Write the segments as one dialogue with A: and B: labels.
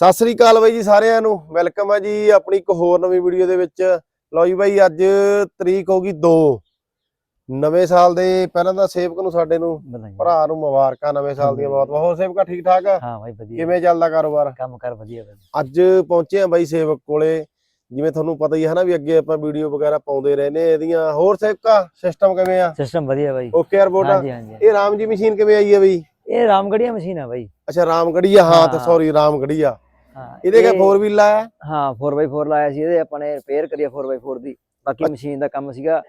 A: ਸਤਿ ਸ੍ਰੀ ਅਕਾਲ ਬਾਈ ਜੀ ਸਾਰਿਆਂ ਨੂੰ ਵੈਲਕਮ ਹੈ ਜੀ ਆਪਣੀ ਇੱਕ ਹੋਰ ਨਵੀਂ ਵੀਡੀਓ ਦੇ ਵਿੱਚ। ਲਓ ਜੀ ਬਾਈ ਅੱਜ ਤਰੀਕ ਹੋ ਗਈ 2 ਨਵੇਂ ਸਾਲ ਦੇ ਪਹਿਲਾਂ ਤਾਂ ਸੇਵਕ ਨੂੰ ਸਾਡੇ ਨੂੰ। ਭਰਾ ਨੂੰ ਮੁਬਾਰਕਾਂ ਨਵੇਂ ਸਾਲ ਦੀਆਂ ਬਹੁਤ ਬਹੁਤ ਸੇਵਕਾ ਠੀਕ ਠਾਕ ਆ?
B: ਹਾਂ ਭਾਈ ਵਧੀਆ।
A: ਕਿਵੇਂ ਚੱਲਦਾ ਕਾਰੋਬਾਰ?
B: ਕੰਮ ਕਰ ਵਧੀਆ
A: ਅੱਜ ਪਹੁੰਚੇ ਆ ਬਾਈ ਸੇਵਕ ਕੋਲੇ। ਜਿਵੇਂ ਤੁਹਾਨੂੰ ਪਤਾ ਹੀ ਹੈ ਨਾ ਵੀ ਅੱਗੇ ਆਪਾਂ ਵੀਡੀਓ ਵਗੈਰਾ ਪਾਉਂਦੇ ਰਹਿੰਦੇ ਆ ਇਹਦੀਆਂ। ਹੋਰ ਸੇਵਕਾ ਸਿਸਟਮ ਕਿਵੇਂ ਆ?
B: ਸਿਸਟਮ ਵਧੀਆ ਭਾਈ
A: ਓਕੇ ਰਿਪੋਰਟ?
B: ਹਾਂਜੀ ਹਾਂਜੀ।
A: ਇਹ ਰਾਮ ਜੀ ਮਸ਼ੀਨ ਕਿਵੇਂ ਆਈ ਹੈ ਬਈ?
B: ਇਹ ਰਾਮਗੜੀਆ ਮਸ਼ੀਨ ਆ ਭਾਈ
A: ਅੱਛਾ ਰਾਮਗੜੀ ਆ ਹਾਂ ਤੇ। ਸੌਰੀ ਰਾਮਗੜੀ ਆ
B: ਹਾਂ
A: ਇਹਦੇ ਕਾ
B: ਇਹ-
A: 4 ਵੀਲ ਆ
B: ਹਾਂ 4x4 ਲਾਇਆ ਸੀ ਇਹਦੇ ਆਪਾਂ ਨੇ ਰਿਪੇਅਰ ਕਰਿਆ 4x4 ਦੀ ਬਾਕੀ। ਮਸ਼ੀਨ ਦਾ ਕੰਮ ਸੀਗਾ